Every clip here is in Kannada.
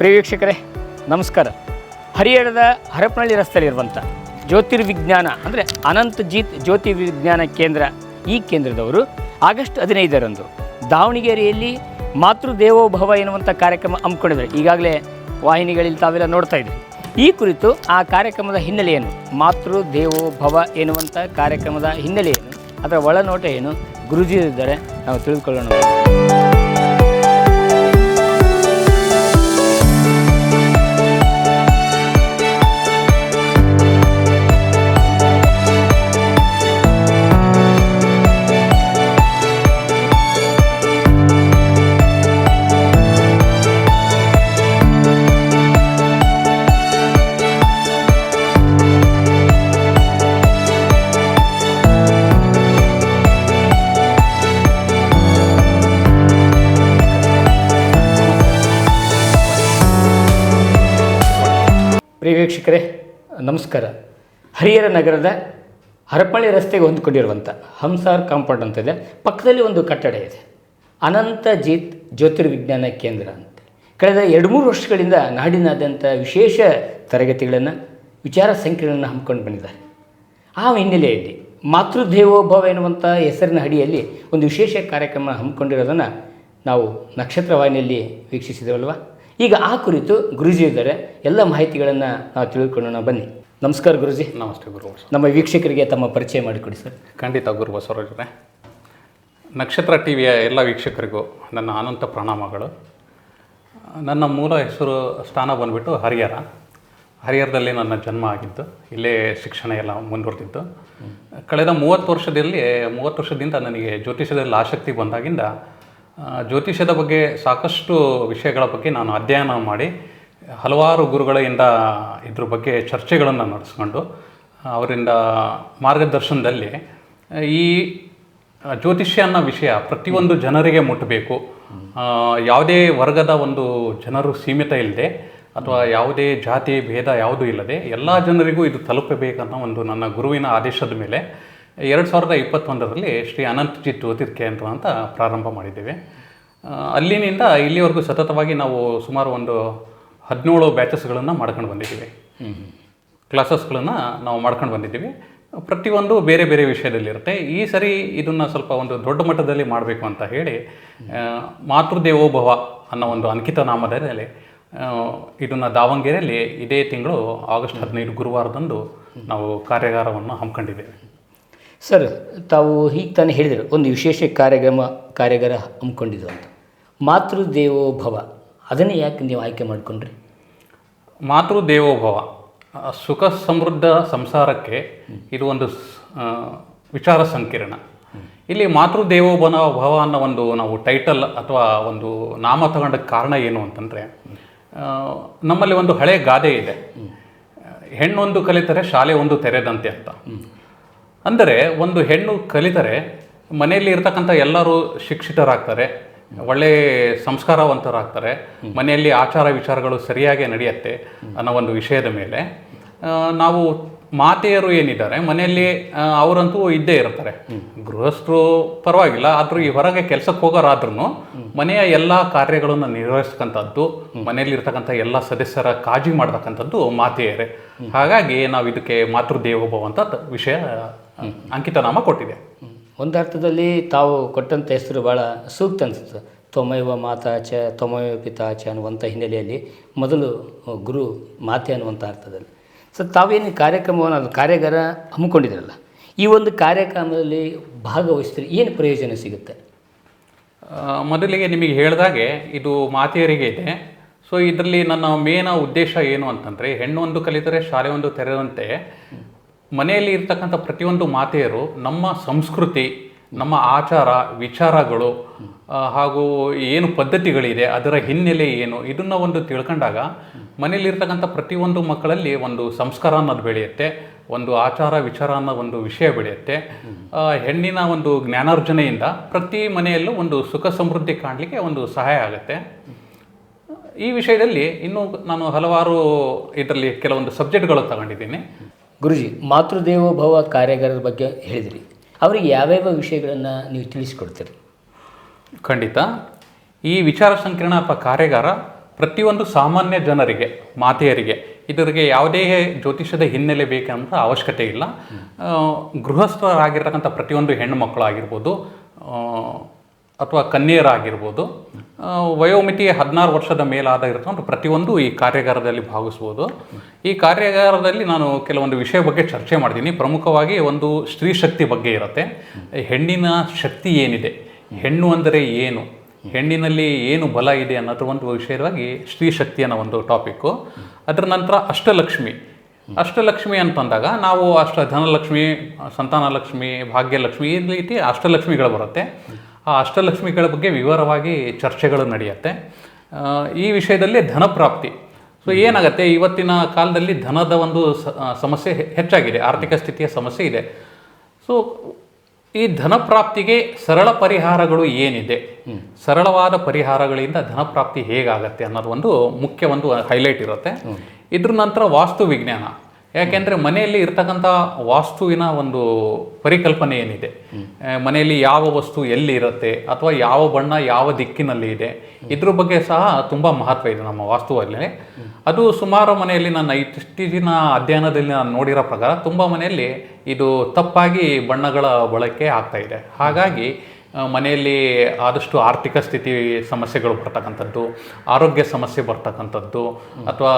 ಪ್ರಿಯ ವೀಕ್ಷಕರೇ ನಮಸ್ಕಾರ. ಹರಿಹರದ ಹರಪನಹಳ್ಳಿ ರಸ್ತೆಯಲ್ಲಿರುವಂಥ ಜ್ಯೋತಿರ್ವಿಜ್ಞಾನ, ಅಂದರೆ ಅನಂತ್ ಜೀತ್ ಜ್ಯೋತಿರ್ವಿಜ್ಞಾನ ಕೇಂದ್ರ ಈ ಕೇಂದ್ರದವರು ಆಗಸ್ಟ್ ಹದಿನೈದರಂದು ದಾವಣಗೆರೆಯಲ್ಲಿ ಮಾತೃದೇವೋಭವ ಎನ್ನುವಂಥ ಕಾರ್ಯಕ್ರಮ ಹಮ್ಮಿಕೊಂಡಿದ್ದಾರೆ. ಈಗಾಗಲೇ ವಾಹಿನಿಗಳಲ್ಲಿ ತಾವೆಲ್ಲ ನೋಡ್ತಾ ಇದ್ದೀವಿ ಈ ಕುರಿತು ಆ ಕಾರ್ಯಕ್ರಮದ ಹಿನ್ನೆಲೆಯನ್ನು ಮಾತೃ ದೇವೋಭವ ಎನ್ನುವಂಥ ಕಾರ್ಯಕ್ರಮದ ಹಿನ್ನೆಲೆಯನ್ನು, ಅದರ ಒಳನೋಟ ಏನು ಗುರುಜಿ ಇದ್ದಾರೆ ನಾವು ತಿಳಿದುಕೊಳ್ಳೋಣ. ಪ್ರಿಯ ವೀಕ್ಷಕರೇ, ನಮಸ್ಕಾರ. ಹರಿಹರ ನಗರದ ಹರಪಳ್ಳಿ ರಸ್ತೆಗೆ ಹೊಂದಿಕೊಂಡಿರುವಂಥ ಹಂಸಾರ್ ಕಾಂಪೌಂಡ್ ಅಂತ ಇದೆ. ಪಕ್ಕದಲ್ಲಿ ಒಂದು ಕಟ್ಟಡ ಇದೆ. ಅನಂತ ಜೀತ್ ಜ್ಯೋತಿರ್ವಿಜ್ಞಾನ ಕೇಂದ್ರ ಅಂತ. ಕಳೆದ ಎರಡು ಮೂರು ವರ್ಷಗಳಿಂದ ನಾಡಿನಾದ್ಯಂತ ವಿಶೇಷ ತರಗತಿಗಳನ್ನು, ವಿಚಾರ ಸಂಕಿರಣವನ್ನು ಹಮ್ಮಿಕೊಂಡು ಬಂದಿದ್ದಾರೆ. ಆ ಹಿನ್ನೆಲೆಯಲ್ಲಿ ಮಾತೃದೇವೋಭವ ಎನ್ನುವಂಥ ಹೆಸರಿನ ಅಡಿಯಲ್ಲಿ ಒಂದು ವಿಶೇಷ ಕಾರ್ಯಕ್ರಮ ಹಮ್ಮಿಕೊಂಡಿರೋದನ್ನು ನಾವು ನಕ್ಷತ್ರ ವಾಹಿನಿಯಲ್ಲಿ ವೀಕ್ಷಿಸಿದ್ದೇವಲ್ವ ಈಗ ಆ ಕುರಿತು ಗುರುಜಿ ಇದ್ದಾರೆ. ಎಲ್ಲ ಮಾಹಿತಿಗಳನ್ನು ನಾವು ತಿಳಿದುಕೊಳ್ಳೋಣ ಬನ್ನಿ. ನಮಸ್ಕಾರ ಗುರುಜಿ. ನಮಸ್ತೆ ಗುರು ನಮ್ಮ ವೀಕ್ಷಕರಿಗೆ ತಮ್ಮ ಪರಿಚಯ ಮಾಡಿಕೊಡಿ ಸರ್. ಖಂಡಿತ ಗುರು ಬಸವರಾಜರೇ ನಕ್ಷತ್ರ ಟಿ ವಿಯ ಎಲ್ಲ ವೀಕ್ಷಕರಿಗೂ ನನ್ನ ಅನಂತ ಪ್ರಣಾಮಗಳು. ನನ್ನ ಮೂಲ ಹೆಸರು ಸ್ಥಾನ ಬಂದುಬಿಟ್ಟು ಹರಿಹರ. ಹರಿಹರದಲ್ಲಿ ನನ್ನ ಜನ್ಮ ಆಗಿದ್ದು ಇಲ್ಲೇ ಶಿಕ್ಷಣ ಎಲ್ಲ ಮುಂದುವರೆದಿದ್ದು. ಕಳೆದ ಮೂವತ್ತು ವರ್ಷದಲ್ಲಿ ಮೂವತ್ತು ವರ್ಷದಿಂದ ನನಗೆ ಜ್ಯೋತಿಷ್ಯದಲ್ಲಿ ಆಸಕ್ತಿ ಬಂದಾಗಿಂದ ಜ್ಯೋತಿಷ್ಯದ ಬಗ್ಗೆ ಸಾಕಷ್ಟು ವಿಷಯಗಳ ಬಗ್ಗೆ ನಾನು ಅಧ್ಯಯನ ಮಾಡಿ ಹಲವಾರು ಗುರುಗಳಿಂದ ಇದ್ರ ಬಗ್ಗೆ ಚರ್ಚೆಗಳನ್ನು ನಡೆಸ್ಕೊಂಡು ಅವರಿಂದ ಮಾರ್ಗದರ್ಶನದಲ್ಲಿ ಈ ಜ್ಯೋತಿಷ್ಯ ಅನ್ನೋ ವಿಷಯ ಪ್ರತಿಯೊಂದು ಜನರಿಗೆ ಮುಟ್ಟಬೇಕು ಯಾವುದೇ ವರ್ಗದ ಒಂದು ಜನರು ಸೀಮಿತ ಇಲ್ಲದೆ ಅಥವಾ ಯಾವುದೇ ಜಾತಿ, ಭೇದ ಯಾವುದೂ ಇಲ್ಲದೆ ಎಲ್ಲ ಜನರಿಗೂ ಇದು ತಲುಪಬೇಕನ್ನೋ ಒಂದು ನನ್ನ ಗುರುವಿನ ಆದೇಶದ ಮೇಲೆ ಎರಡು ಸಾವಿರದ ಇಪ್ಪತ್ತೊಂದರಲ್ಲಿ ಶ್ರೀ ಅನಂತ್ ಜ್ಯೋತಿರ್ ಕೇಂದ್ರ ಅಂತ ಪ್ರಾರಂಭ ಮಾಡಿದ್ದೇವೆ. ಅಲ್ಲಿನಿಂದ ಇಲ್ಲಿವರೆಗೂ ಸತತವಾಗಿ ನಾವು ಸುಮಾರು ಒಂದು ಹದಿನೇಳು ಬ್ಯಾಚಸ್ಗಳನ್ನು ಮಾಡ್ಕೊಂಡು ಬಂದಿದ್ದೀವಿ. ಕ್ಲಾಸಸ್ಗಳನ್ನು ನಾವು ಮಾಡ್ಕೊಂಡು ಬಂದಿದ್ದೀವಿ. ಪ್ರತಿಯೊಂದು ಬೇರೆ ಬೇರೆ ವಿಷಯದಲ್ಲಿರುತ್ತೆ. ಈ ಸರಿ ಇದನ್ನು ಸ್ವಲ್ಪ ಒಂದು ದೊಡ್ಡ ಮಟ್ಟದಲ್ಲಿ ಮಾಡಬೇಕು ಅಂತ ಹೇಳಿ ಮಾತೃದೇವೋಭವ ಅನ್ನೋ ಒಂದು ಅಂಕಿತ ನಾಮದಲ್ಲಿ ಇದನ್ನು ದಾವಣಗೆರೆಯಲ್ಲಿ ಇದೇ ತಿಂಗಳು ಆಗಸ್ಟ್ ಹದಿನೈದು ಗುರುವಾರದಂದು ನಾವು ಕಾರ್ಯಾಗಾರವನ್ನು ಹಮ್ಮಿಕೊಂಡಿದ್ದೇವೆ. ಸರ್ ತಾವು ಹೀಗೆ ತಾನೇ ಹೇಳಿದರು ಒಂದು ವಿಶೇಷ ಕಾರ್ಯಕ್ರಮ ಕಾರ್ಯಾಗಾರ ಹಮ್ಮಿಕೊಂಡಿದ್ದು ಅಂತ. ಮಾತೃದೇವೋಭವ ಅದನ್ನೇ ಯಾಕೆ ನೀವು ಆಯ್ಕೆ ಮಾಡಿಕೊಂಡ್ರಿ? ಮಾತೃ ದೇವೋಭವ ಸುಖ ಸಮೃದ್ಧ ಸಂಸಾರಕ್ಕೆ ಇದು ಒಂದು ವಿಚಾರ ಸಂಕಿರಣ. ಇಲ್ಲಿ ಮಾತೃದೇವೋಭವ ಭವ ಅನ್ನೋ ಒಂದು ನಾವು ಟೈಟಲ್ ಅಥವಾ ಒಂದು ನಾಮ ತಗೊಂಡ ಕಾರಣ ಏನು ಅಂತಂದರೆ ನಮ್ಮಲ್ಲಿ ಒಂದು ಹಳೆ ಗಾದೆ ಇದೆ. ಹೆಣ್ಣೊಂದು ಕಲಿತರೆ ಶಾಲೆ ಒಂದು ತೆರೆದಂತೆ ಅಂತ. ಅಂದರೆ ಒಂದು ಹೆಣ್ಣು ಕಲಿತರೆ ಮನೆಯಲ್ಲಿ ಇರ್ತಕ್ಕಂಥ ಎಲ್ಲರೂ ಶಿಕ್ಷಿತರಾಗ್ತಾರೆ ಒಳ್ಳೆ ಸಂಸ್ಕಾರವಂತರಾಗ್ತಾರೆ ಮನೆಯಲ್ಲಿ ಆಚಾರ ವಿಚಾರಗಳು ಸರಿಯಾಗಿ ನಡೆಯುತ್ತೆ ಅನ್ನೋ ಒಂದು ವಿಷಯದ ಮೇಲೆ ನಾವು ಮಾತೆಯರು ಏನಿದ್ದಾರೆ ಮನೆಯಲ್ಲಿ ಅವರಂತೂ ಇದ್ದೇ ಇರ್ತಾರೆ. ಗೃಹಸ್ಥರು ಪರವಾಗಿಲ್ಲ ಆದರೂ ಈ ಹೊರಗೆ ಕೆಲಸಕ್ಕೆ ಹೋಗೋರಾದ್ರೂ ಮನೆಯ ಎಲ್ಲ ಕಾರ್ಯಗಳನ್ನು ನಿರ್ವಹಿಸ್ತಕ್ಕಂಥದ್ದು ಮನೆಯಲ್ಲಿ ಇರ್ತಕ್ಕಂಥ ಎಲ್ಲ ಸದಸ್ಯರ ಕಾಳಜಿ ಮಾಡ್ತಕ್ಕಂಥದ್ದು ಮಾತೆಯರೇ. ಹಾಗಾಗಿ ನಾವು ಇದಕ್ಕೆ ಮಾತೃದೇವೋಭವ ಅಂತ ವಿಷಯ ಅಂಕಿತ ನಾಮ ಕೊಟ್ಟಿದೆ. ಒಂದು ಅರ್ಥದಲ್ಲಿ ತಾವು ಕೊಟ್ಟಂಥ ಹೆಸರು ಭಾಳ ಸೂಕ್ತ ಅನಿಸುತ್ತೆ. ತೊಮೈವ ಮಾತಾ ಚ ಪಿತಾ ಚ ಅನ್ನುವಂಥ ಹಿನ್ನೆಲೆಯಲ್ಲಿ ಮೊದಲು ಗುರು ಮಾತೆ ಅನ್ನುವಂಥ ಅರ್ಥದಲ್ಲಿ. ಸರ್ ತಾವೇನು ಕಾರ್ಯಕ್ರಮವನ್ನು ಅದು ಕಾರ್ಯಾಗಾರ ಹಮ್ಮಿಕೊಂಡಿದ್ರಲ್ಲ ಈ ಒಂದು ಕಾರ್ಯಕ್ರಮದಲ್ಲಿ ಭಾಗವಹಿಸಿದ್ರೆ ಏನು ಪ್ರಯೋಜನ ಸಿಗುತ್ತೆ? ಮೊದಲಿಗೆ ನಿಮಗೆ ಹೇಳಿದಾಗೆ ಇದು ಮಾತೆಯರಿಗೆ ಇದೆ. ಸೊ ಇದರಲ್ಲಿ ನನ್ನ ಮೇನ ಉದ್ದೇಶ ಏನು ಅಂತಂದರೆ ಹೆಣ್ಣು ಒಂದು ಕಲಿತರೆ ಶಾಲೆ ಒಂದು ತೆರೆದಂತೆ. ಮನೆಯಲ್ಲಿ ಇರ್ತಕ್ಕಂಥ ಪ್ರತಿಯೊಂದು ಮಾತೆಯರು ನಮ್ಮ ಸಂಸ್ಕೃತಿ, ನಮ್ಮ ಆಚಾರ, ವಿಚಾರಗಳು ಹಾಗೂ ಏನು ಪದ್ಧತಿಗಳಿದೆ, ಅದರ ಹಿನ್ನೆಲೆ ಏನು, ಇದನ್ನು ಒಂದು ತಿಳ್ಕೊಂಡಾಗ ಮನೆಯಲ್ಲಿರ್ತಕ್ಕಂಥ ಪ್ರತಿಯೊಂದು ಮಕ್ಕಳಲ್ಲಿ ಒಂದು ಸಂಸ್ಕಾರ ಅನ್ನೋದು ಬೆಳೆಯುತ್ತೆ, ಒಂದು ಆಚಾರ, ವಿಚಾರ ಅನ್ನೋ ಒಂದು ವಿಷಯ ಬೆಳೆಯುತ್ತೆ. ಹೆಣ್ಣಿನ ಒಂದು ಜ್ಞಾನಾರ್ಜನೆಯಿಂದ ಪ್ರತಿ ಮನೆಯಲ್ಲೂ ಒಂದು ಸುಖ ಸಮೃದ್ಧಿ ಕಾಣಲಿಕ್ಕೆ ಒಂದು ಸಹಾಯ ಆಗುತ್ತೆ. ಈ ವಿಷಯದಲ್ಲಿ ಇನ್ನೂ ನಾನು ಹಲವಾರು ಇದರಲ್ಲಿ ಕೆಲವೊಂದು ಸಬ್ಜೆಕ್ಟ್ಗಳು ತಗೊಂಡಿದ್ದೀನಿ. ಗುರುಜಿ ಮಾತೃದೇವೋಭವ ಕಾರ್ಯಾಗಾರದ ಬಗ್ಗೆ ಹೇಳಿದಿರಿ. ಅವರಿಗೆ ಯಾವ್ಯಾವ ವಿಷಯಗಳನ್ನು ನೀವು ತಿಳಿಸ್ಕೊಡ್ತೀರಿ? ಖಂಡಿತ. ಈ ವಿಚಾರ ಸಂಕಿರಣ ಅಥವಾ ಕಾರ್ಯಾಗಾರ ಪ್ರತಿಯೊಂದು ಸಾಮಾನ್ಯ ಜನರಿಗೆ ಮಾತೆಯರಿಗೆ ಇದರಿಗೆ ಯಾವುದೇ ಜ್ಯೋತಿಷ್ಯದ ಹಿನ್ನೆಲೆ ಬೇಕಂತ ಅವಶ್ಯಕತೆ ಇಲ್ಲ. ಗೃಹಸ್ಥರಾಗಿರ್ತಕ್ಕಂಥ ಪ್ರತಿಯೊಂದು ಹೆಣ್ಣು ಮಕ್ಕಳು ಆಗಿರ್ಬೋದು ಆ, ಅಥವಾ ಕನ್ಯೆಯರಾಗಿರ್ಬೋದು ವಯೋಮಿತಿ ಹದಿನಾರು ವರ್ಷದ ಮೇಲಾದ ಇರ್ತಕ್ಕಂಥ ಪ್ರತಿಯೊಂದು ಈ ಕಾರ್ಯಾಗಾರದಲ್ಲಿ ಭಾಗಿಸ್ಬೋದು ಈ ಕಾರ್ಯಾಗಾರದಲ್ಲಿ ನಾನು ಕೆಲವೊಂದು ವಿಷಯ ಬಗ್ಗೆ ಚರ್ಚೆ ಮಾಡ್ತೀನಿ. ಪ್ರಮುಖವಾಗಿ ಒಂದು ಸ್ತ್ರೀ ಶಕ್ತಿ ಬಗ್ಗೆ ಇರುತ್ತೆ. ಹೆಣ್ಣಿನ ಶಕ್ತಿ ಏನಿದೆ? ಹೆಣ್ಣು ಅಂದರೆ ಏನು? ಹೆಣ್ಣಿನಲ್ಲಿ ಏನು ಬಲ ಇದೆ ಅನ್ನೋದ್ರ ಒಂದು ವಿಷಯವಾಗಿ ಸ್ತ್ರೀ ಶಕ್ತಿ ಅನ್ನೋ ಒಂದು ಟಾಪಿಕ್ಕು. ಅದರ ನಂತರ ಅಷ್ಟಲಕ್ಷ್ಮಿ. ಅಷ್ಟಲಕ್ಷ್ಮಿ ಅಂತಂದಾಗ ನಾವು ಅಷ್ಟ ಧನಲಕ್ಷ್ಮಿ, ಸಂತಾನಲಕ್ಷ್ಮಿ, ಭಾಗ್ಯಲಕ್ಷ್ಮಿ, ಈ ರೀತಿ ಅಷ್ಟಲಕ್ಷ್ಮಿಗಳು ಬರುತ್ತೆ. ಆ ಅಷ್ಟಲಕ್ಷ್ಮಿಗಳ ಬಗ್ಗೆ ವಿವರವಾಗಿ ಚರ್ಚೆಗಳು ನಡೆಯುತ್ತೆ. ಈ ವಿಷಯದಲ್ಲಿ ಧನ ಪ್ರಾಪ್ತಿ ಸೊ ಏನಾಗುತ್ತೆ? ಇವತ್ತಿನ ಕಾಲದಲ್ಲಿ ಧನದ ಒಂದು ಸಮಸ್ಯೆ ಹೆಚ್ಚಾಗಿದೆ. ಆರ್ಥಿಕ ಸ್ಥಿತಿಯ ಸಮಸ್ಯೆ ಇದೆ. ಸೊ ಈ ಧನ ಪ್ರಾಪ್ತಿಗೆ ಸರಳ ಪರಿಹಾರಗಳು ಏನಿದೆ? ಸರಳವಾದ ಪರಿಹಾರಗಳಿಂದ ಧನ ಪ್ರಾಪ್ತಿ ಹೇಗಾಗತ್ತೆ ಅನ್ನೋದು ಒಂದು ಮುಖ್ಯ ಒಂದು ಹೈಲೈಟ್ ಇರುತ್ತೆ. ಇದ್ರ ನಂತರ ವಾಸ್ತು ವಿಜ್ಞಾನ. ಯಾಕೆಂದ್ರೆ ಮನೆಯಲ್ಲಿ ಇರ್ತಕ್ಕಂಥ ವಾಸ್ತುವಿನ ಒಂದು ಪರಿಕಲ್ಪನೆ ಏನಿದೆ? ಮನೆಯಲ್ಲಿ ಯಾವ ವಸ್ತು ಎಲ್ಲಿ ಇರುತ್ತೆ? ಅಥವಾ ಯಾವ ಬಣ್ಣ ಯಾವ ದಿಕ್ಕಿನಲ್ಲಿ ಇದೆ? ಇದ್ರ ಬಗ್ಗೆ ಸಹ ತುಂಬ ಮಹತ್ವ ಇದೆ ನಮ್ಮ ವಾಸ್ತುವಲ್ಲಿ. ಅದು ಸುಮಾರು ಮನೆಯಲ್ಲಿ ನನ್ನ ಇತ್ತೀಚಿನ ಅಧ್ಯಯನದಲ್ಲಿ ನಾನು ನೋಡಿರೋ ಪ್ರಕಾರ ತುಂಬ ಮನೆಯಲ್ಲಿ ಇದು ತಪ್ಪಾಗಿ ಬಣ್ಣಗಳ ಬಳಕೆ ಆಗ್ತಾ ಇದೆ. ಹಾಗಾಗಿ ಮನೆಯಲ್ಲಿ ಆದಷ್ಟು ಆರ್ಥಿಕ ಸ್ಥಿತಿ ಸಮಸ್ಯೆಗಳು ಬರ್ತಕ್ಕಂಥದ್ದು ಆರೋಗ್ಯ ಸಮಸ್ಯೆ ಬರ್ತಕ್ಕಂಥದ್ದು ಅಥವಾ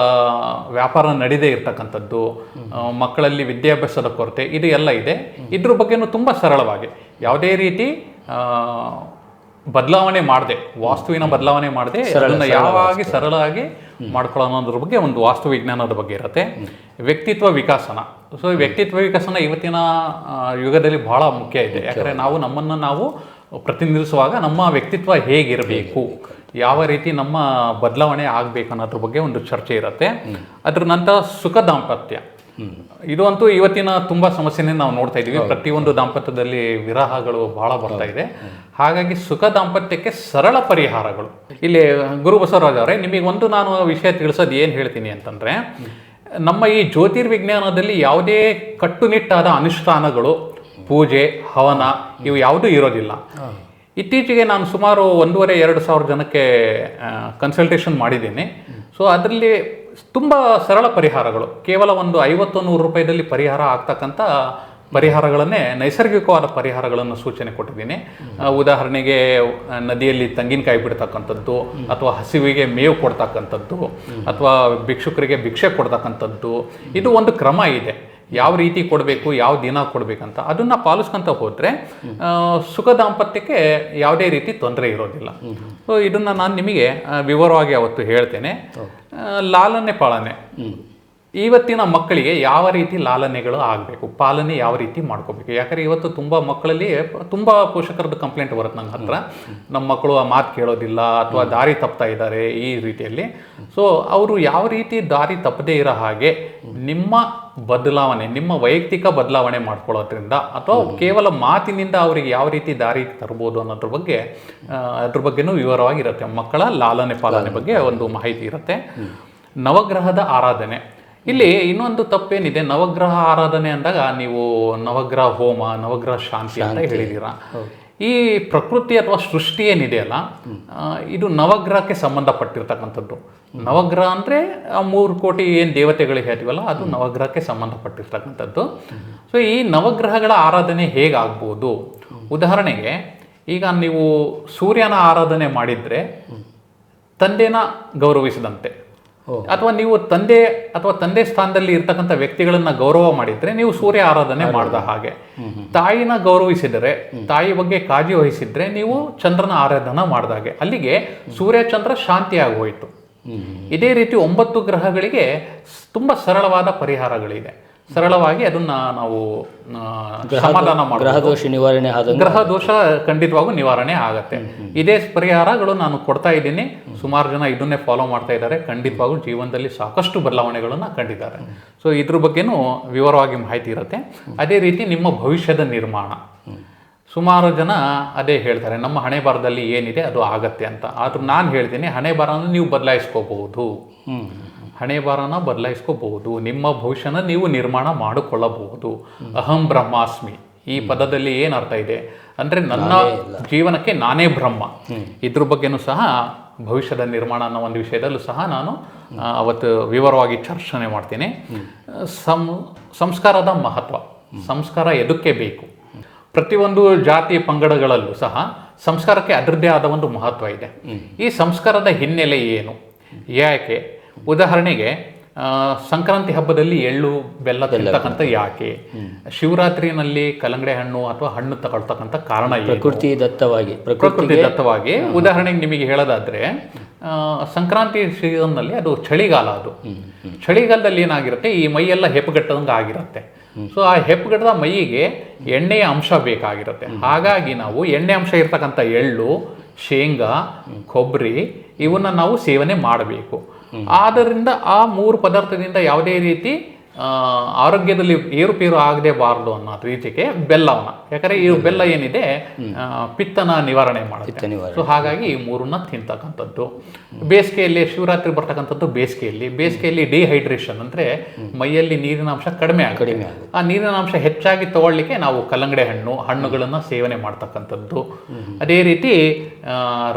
ವ್ಯಾಪಾರ ನಡೀದೇ ಇರ್ತಕ್ಕಂಥದ್ದು ಮಕ್ಕಳಲ್ಲಿ ವಿದ್ಯಾಭ್ಯಾಸದ ಕೊರತೆ ಇದು ಎಲ್ಲ ಇದೆ. ಇದ್ರ ಬಗ್ಗೆನೂ ತುಂಬ ಸರಳವಾಗಿ ಯಾವುದೇ ರೀತಿ ಬದಲಾವಣೆ ಮಾಡದೆ ವಾಸ್ತುವಿನ ಬದಲಾವಣೆ ಮಾಡದೆ ಅದನ್ನು ಯಾವಾಗಿ ಸರಳವಾಗಿ ಮಾಡ್ಕೊಳ್ಳೋಣ ಅನ್ನೋದ್ರ ಬಗ್ಗೆ ಒಂದು ವಾಸ್ತು ವಿಜ್ಞಾನದ ಬಗ್ಗೆ ಇರುತ್ತೆ. ವ್ಯಕ್ತಿತ್ವ ವಿಕಾಸನ. ಸೊ ವ್ಯಕ್ತಿತ್ವ ವಿಕಸನ ಇವತ್ತಿನ ಯುಗದಲ್ಲಿ ಬಹಳ ಮುಖ್ಯ ಇದೆ. ಯಾಕಂದ್ರೆ ನಾವು ನಮ್ಮನ್ನು ನಾವು ಪ್ರತಿನಿಧಿಸುವಾಗ ನಮ್ಮ ವ್ಯಕ್ತಿತ್ವ ಹೇಗಿರಬೇಕು? ಯಾವ ರೀತಿ ನಮ್ಮ ಬದಲಾವಣೆ ಆಗಬೇಕು ಅನ್ನೋದ್ರ ಬಗ್ಗೆ ಒಂದು ಚರ್ಚೆ ಇರುತ್ತೆ. ಅದ್ರ ನಂತರ ಸುಖ ದಾಂಪತ್ಯ. ಇದು ಅಂತೂ ಇವತ್ತಿನ ತುಂಬಾ ಸಮಸ್ಯೆನೇ ನಾವು ನೋಡ್ತಾ ಇದ್ದೀವಿ. ಪ್ರತಿಯೊಂದು ದಾಂಪತ್ಯದಲ್ಲಿ ವಿರಹಗಳು ಬಹಳ ಬರ್ತಾ ಇದೆ. ಹಾಗಾಗಿ ಸುಖ ದಾಂಪತ್ಯಕ್ಕೆ ಸರಳ ಪರಿಹಾರಗಳು. ಇಲ್ಲಿ ಗುರು ಬಸವರಾಜ್ ಅವರೇ ನಿಮಗೆ ಒಂದು ನಾನು ವಿಷಯ ತಿಳಿಸೋದು ಏನು ಹೇಳ್ತೀನಿ ಅಂತಂದ್ರೆ ನಮ್ಮ ಈ ಜ್ಯೋತಿರ್ವಿಜ್ಞಾನದಲ್ಲಿ ಯಾವುದೇ ಕಟ್ಟುನಿಟ್ಟಾದ ಅನುಷ್ಠಾನಗಳು ಪೂಜೆ ಹವನ ಇವು ಯಾವುದೂ ಇರೋದಿಲ್ಲ. ಇತ್ತೀಚೆಗೆ ನಾನು ಸುಮಾರು ಒಂದೂವರೆ ಎರಡು ಸಾವಿರ ಜನಕ್ಕೆ ಕನ್ಸಲ್ಟೇಷನ್ ಮಾಡಿದ್ದೀನಿ. ಸೊ ಅದರಲ್ಲಿ ತುಂಬ ಸರಳ ಪರಿಹಾರಗಳು. ಕೇವಲ ಒಂದು ಐವತ್ತು ನೂರು ರೂಪಾಯಿದಲ್ಲಿ ಪರಿಹಾರ ಆಗ್ತಕ್ಕಂಥ ಪರಿಹಾರಗಳನ್ನೇ ನೈಸರ್ಗಿಕವಾದ ಪರಿಹಾರಗಳನ್ನು ಸೂಚನೆ ಕೊಟ್ಟಿದ್ದೀನಿ. ಉದಾಹರಣೆಗೆ ನದಿಯಲ್ಲಿ ತೆಂಗಿನಕಾಯಿ ಬಿಡ್ತಕ್ಕಂಥದ್ದು ಅಥವಾ ಹಸಿವಿಗೆ ಮೇವು ಕೊಡ್ತಕ್ಕಂಥದ್ದು ಅಥವಾ ಭಿಕ್ಷುಕರಿಗೆ ಭಿಕ್ಷೆ ಕೊಡ್ತಕ್ಕಂಥದ್ದು. ಇದು ಒಂದು ಕ್ರಮ ಇದೆ. ಯಾವ ರೀತಿ ಕೊಡಬೇಕು ಯಾವ ದಿನ ಕೊಡಬೇಕಂತ ಅದನ್ನ ಪಾಲಿಸ್ಕೊಂತ ಹೋದರೆ ಸುಖ ದಾಂಪತ್ಯಕ್ಕೆ ಯಾವುದೇ ರೀತಿ ತೊಂದರೆ ಇರೋದಿಲ್ಲ. ಸೊ ಇದನ್ನ ನಾನು ನಿಮಗೆ ವಿವರವಾಗಿ ಅವತ್ತು ಹೇಳ್ತೇನೆ. ಲಾಲನೆ ಪಾಲನೆ. ಇವತ್ತಿನ ಮಕ್ಕಳಿಗೆ ಯಾವ ರೀತಿ ಲಾಲನೆಗಳು ಆಗಬೇಕು? ಪಾಲನೆ ಯಾವ ರೀತಿ ಮಾಡ್ಕೋಬೇಕು? ಯಾಕಂದ್ರೆ ಇವತ್ತು ತುಂಬ ಮಕ್ಕಳಲ್ಲಿ ತುಂಬ ಪೋಷಕರದ್ದು ಕಂಪ್ಲೇಂಟ್ ಬರುತ್ತೆ ನನ್ನ ಹತ್ರ. ನಮ್ಮ ಮಕ್ಕಳು ಆ ಮಾತು ಕೇಳೋದಿಲ್ಲ ಅಥವಾ ದಾರಿ ತಪ್ತಾ ಇದ್ದಾರೆ ಈ ರೀತಿಯಲ್ಲಿ. ಸೊ ಅವರು ಯಾವ ರೀತಿ ದಾರಿ ತಪ್ಪದೇ ಇರೋ ಹಾಗೆ ನಿಮ್ಮ ಬದಲಾವಣೆ ನಿಮ್ಮ ವೈಯಕ್ತಿಕ ಬದಲಾವಣೆ ಮಾಡ್ಕೊಳ್ಳೋದ್ರಿಂದ ಅಥವಾ ಕೇವಲ ಮಾತಿನಿಂದ ಅವರಿಗೆ ಯಾವ ರೀತಿ ದಾರಿ ತರ್ಬೋದು ಅನ್ನೋದ್ರ ಬಗ್ಗೆ ಅದ್ರ ಬಗ್ಗೆನೂ ವಿವರವಾಗಿರುತ್ತೆ. ಮಕ್ಕಳ ಲಾಲನೆ ಪಾಲನೆ ಬಗ್ಗೆ ಒಂದು ಮಾಹಿತಿ ಇರುತ್ತೆ. ನವಗ್ರಹದ ಆರಾಧನೆ. ಇಲ್ಲಿ ಇನ್ನೊಂದು ತಪ್ಪೇನಿದೆ ನವಗ್ರಹ ಆರಾಧನೆ ಅಂದಾಗ ನೀವು ನವಗ್ರಹ ಹೋಮ ನವಗ್ರಹ ಶಾಂತಿ ಅಂತ ಹೇಳಿದ್ದೀರಾ ಈ ಪ್ರಕೃತಿ ಅಥವಾ ಸೃಷ್ಟಿ ಏನಿದೆಯಲ್ಲ ಅಲ್ಲ ಇದು ನವಗ್ರಹಕ್ಕೆ ಸಂಬಂಧಪಟ್ಟಿರ್ತಕ್ಕಂಥದ್ದು. ನವಗ್ರಹ ಅಂದರೆ ಮೂರು ಕೋಟಿ ಏನು ದೇವತೆಗಳಿಗೆ ಹೇಳ್ತೀವಲ್ಲ ಅದು ನವಗ್ರಹಕ್ಕೆ ಸಂಬಂಧಪಟ್ಟಿರ್ತಕ್ಕಂಥದ್ದು. ಸೊ ಈ ನವಗ್ರಹಗಳ ಆರಾಧನೆ ಹೇಗಾಗ್ಬೋದು? ಉದಾಹರಣೆಗೆ ಈಗ ನೀವು ಸೂರ್ಯನ ಆರಾಧನೆ ಮಾಡಿದ್ರೆ ತಂದೆನ ಗೌರವಿಸಿದಂತೆ. ಅಥವಾ ನೀವು ತಂದೆ ಅಥವಾ ತಂದೆ ಸ್ಥಾನದಲ್ಲಿ ಇರ್ತಕ್ಕಂಥ ವ್ಯಕ್ತಿಗಳನ್ನ ಗೌರವ ಮಾಡಿದ್ರೆ ನೀವು ಸೂರ್ಯ ಆರಾಧನೆ ಮಾಡಿದ ಹಾಗೆ. ತಾಯಿನ ಗೌರವಿಸಿದರೆ ತಾಯಿ ಬಗ್ಗೆ ಕಾಳಜಿ ವಹಿಸಿದ್ರೆ ನೀವು ಚಂದ್ರನ ಆರಾಧನಾ ಮಾಡಿದ ಹಾಗೆ. ಅಲ್ಲಿಗೆ ಸೂರ್ಯ ಚಂದ್ರ ಶಾಂತಿ ಆಗೋಯ್ತು ಇದೇ ರೀತಿ ಒಂಬತ್ತು ಗ್ರಹಗಳಿಗೆ ತುಂಬಾ ಸರಳವಾದ ಪರಿಹಾರಗಳಿದೆ. ಸರಳವಾಗಿ ಅದನ್ನ ನಾವು ಸಮಾಧಾನ ಮಾಡಬಹುದು ಗ್ರಹ ದೋಷ ನಿವಾರಣೆ ಗ್ರಹ ದೋಷ ಖಂಡಿತವಾಗೂ ನಿವಾರಣೆ ಆಗುತ್ತೆ. ಇದೇ ಪರಿಹಾರಗಳು ನಾನು ಕೊಡ್ತಾ ಇದ್ದೀನಿ. ಸುಮಾರು ಜನ ಇದನ್ನೇ ಫಾಲೋ ಮಾಡ್ತಾ ಇದ್ದಾರೆ. ಖಂಡಿತವಾಗೂ ಜೀವನದಲ್ಲಿ ಸಾಕಷ್ಟು ಬದಲಾವಣೆಗಳನ್ನು ಕಂಡಿದ್ದಾರೆ. ಸೊ ಇದ್ರ ಬಗ್ಗೆನೂ ವಿವರವಾಗಿ ಮಾಹಿತಿ ಇರುತ್ತೆ. ಅದೇ ರೀತಿ ನಿಮ್ಮ ಭವಿಷ್ಯದ ನಿರ್ಮಾಣ. ಸುಮಾರು ಜನ ಅದೇ ಹೇಳ್ತಾರೆ ನಮ್ಮ ಹಣೆ ಬರದಲ್ಲಿ ಏನಿದೆ ಅದು ಆಗತ್ತೆ ಅಂತ. ಆದ್ರೂ ನಾನು ಹೇಳ್ತೀನಿ ಹಣೆ ಬಾರನ್ನು ನೀವು ಬದಲಾಯಿಸ್ಕೋಬಹುದು. ಹಣೆ ಬಾರನ ಬದಲಾಯಿಸ್ಕೋಬಹುದು ನಿಮ್ಮ ಭವಿಷ್ಯನ ನೀವು ನಿರ್ಮಾಣ ಮಾಡಿಕೊಳ್ಳಬಹುದು. ಅಹಂ ಬ್ರಹ್ಮಾಸ್ಮಿ. ಈ ಪದದಲ್ಲಿ ಏನು ಅರ್ಥ ಇದೆ? ಅಂದ್ರೆ ನನ್ನ ಜೀವನಕ್ಕೆ ನಾನೇ ಬ್ರಹ್ಮ. ಇದ್ರ ಬಗ್ಗೆನೂ ಸಹ ಭವಿಷ್ಯದ ನಿರ್ಮಾಣ ಅನ್ನೋ ಒಂದು ವಿಷಯದಲ್ಲೂ ಸಹ ನಾನು ಅವತ್ತು ವಿವರವಾಗಿ ಚರ್ಚನೆ ಮಾಡ್ತೀನಿ. ಸಂ ಸಂಸ್ಕಾರದ ಮಹತ್ವ. ಸಂಸ್ಕಾರ ಎದಕ್ಕೆ ಬೇಕು? ಪ್ರತಿಯೊಂದು ಜಾತಿ ಪಂಗಡಗಳಲ್ಲೂ ಸಹ ಸಂಸ್ಕಾರಕ್ಕೆ ಅದರದ್ದೇ ಆದ ಒಂದು ಮಹತ್ವ ಇದೆ. ಈ ಸಂಸ್ಕಾರದ ಹಿನ್ನೆಲೆ ಏನು? ಯಾಕೆ? ಉದಾಹರಣೆಗೆ ಆ, ಸಂಕ್ರಾಂತಿ ಹಬ್ಬದಲ್ಲಿ ಎಳ್ಳು ಬೆಲ್ಲ ತಿಂತಕ್ಕಂಥ ಯಾಕೆ? ಶಿವರಾತ್ರಿನಲ್ಲಿ ಕಲ್ಲಂಗಡಿ ಹಣ್ಣು ಅಥವಾ ಹಣ್ಣು ತಗೊಳ್ತಕ್ಕಂಥ ಕಾರಣ ಪ್ರಕೃತಿ ದತ್ತವಾಗಿ ಪ್ರಕೃತಿ ದತ್ತವಾಗಿ. ಉದಾಹರಣೆಗೆ ನಿಮಗೆ ಹೇಳೋದಾದ್ರೆ ಸಂಕ್ರಾಂತಿ ಸೀಸನ್ನಲ್ಲಿ ಅದು ಚಳಿಗಾಲ ಅದು. ಚಳಿಗಾಲದಲ್ಲಿ ಏನಾಗಿರುತ್ತೆ? ಈ ಮೈಯೆಲ್ಲ ಹೆಪ್ಪುಗಟ್ಟದಂಗೆ ಆಗಿರುತ್ತೆ. ಸೊ ಆ ಹೆಪ್ಪುಗಟ್ಟದ ಮೈಗೆ ಎಣ್ಣೆಯ ಅಂಶ ಬೇಕಾಗಿರುತ್ತೆ. ಹಾಗಾಗಿ ನಾವು ಎಣ್ಣೆ ಅಂಶ ಇರ್ತಕ್ಕಂಥ ಎಳ್ಳು ಶೇಂಗಾ ಕೊಬ್ಬರಿ ಇವನ್ನ ನಾವು ಸೇವನೆ ಮಾಡಬೇಕು. ಆದ್ದರಿಂದ ಆ ಮೂರು ಪದಾರ್ಥದಿಂದ ಯಾವುದೇ ರೀತಿ ಆರೋಗ್ಯದಲ್ಲಿ ಏರುಪೇರು ಆಗದೆ ಬಾರದು ಅನ್ನೋ ರೀತಿಗೆ ಬೆಲ್ಲವನ್ನ ಯಾಕಂದ್ರೆ ಈ ಬೆಲ್ಲ ಏನಿದೆ ಪಿತ್ತನ ನಿವಾರಣೆ ಮಾಡುತ್ತೆ. ಸೊ ಹಾಗಾಗಿ ಈ ಮೂರನ್ನ ತಿಂತಕ್ಕಂಥದ್ದು. ಬೇಸಿಗೆಯಲ್ಲಿ ಶಿವರಾತ್ರಿ ಬರ್ತಕ್ಕಂಥದ್ದು ಬೇಸಿಗೆಯಲ್ಲಿ. ಬೇಸಿಗೆಯಲ್ಲಿ ಡಿಹೈಡ್ರೇಷನ್ ಅಂದ್ರೆ ಮೈಯಲ್ಲಿ ನೀರಿನ ಅಂಶ ಕಡಿಮೆ ಆಗುತ್ತೆ. ಕಡಿಮೆ ಆಗುತ್ತೆ. ಆ ನೀರಿನ ಅಂಶ ಹೆಚ್ಚಾಗಿ ತಗೊಳ್ಳಿಕ್ಕೆ ನಾವು ಕಲ್ಲಂಗಡಿ ಹಣ್ಣು ಹಣ್ಣುಗಳನ್ನು ಸೇವನೆ ಮಾಡ್ತಕ್ಕಂಥದ್ದು. ಅದೇ ರೀತಿ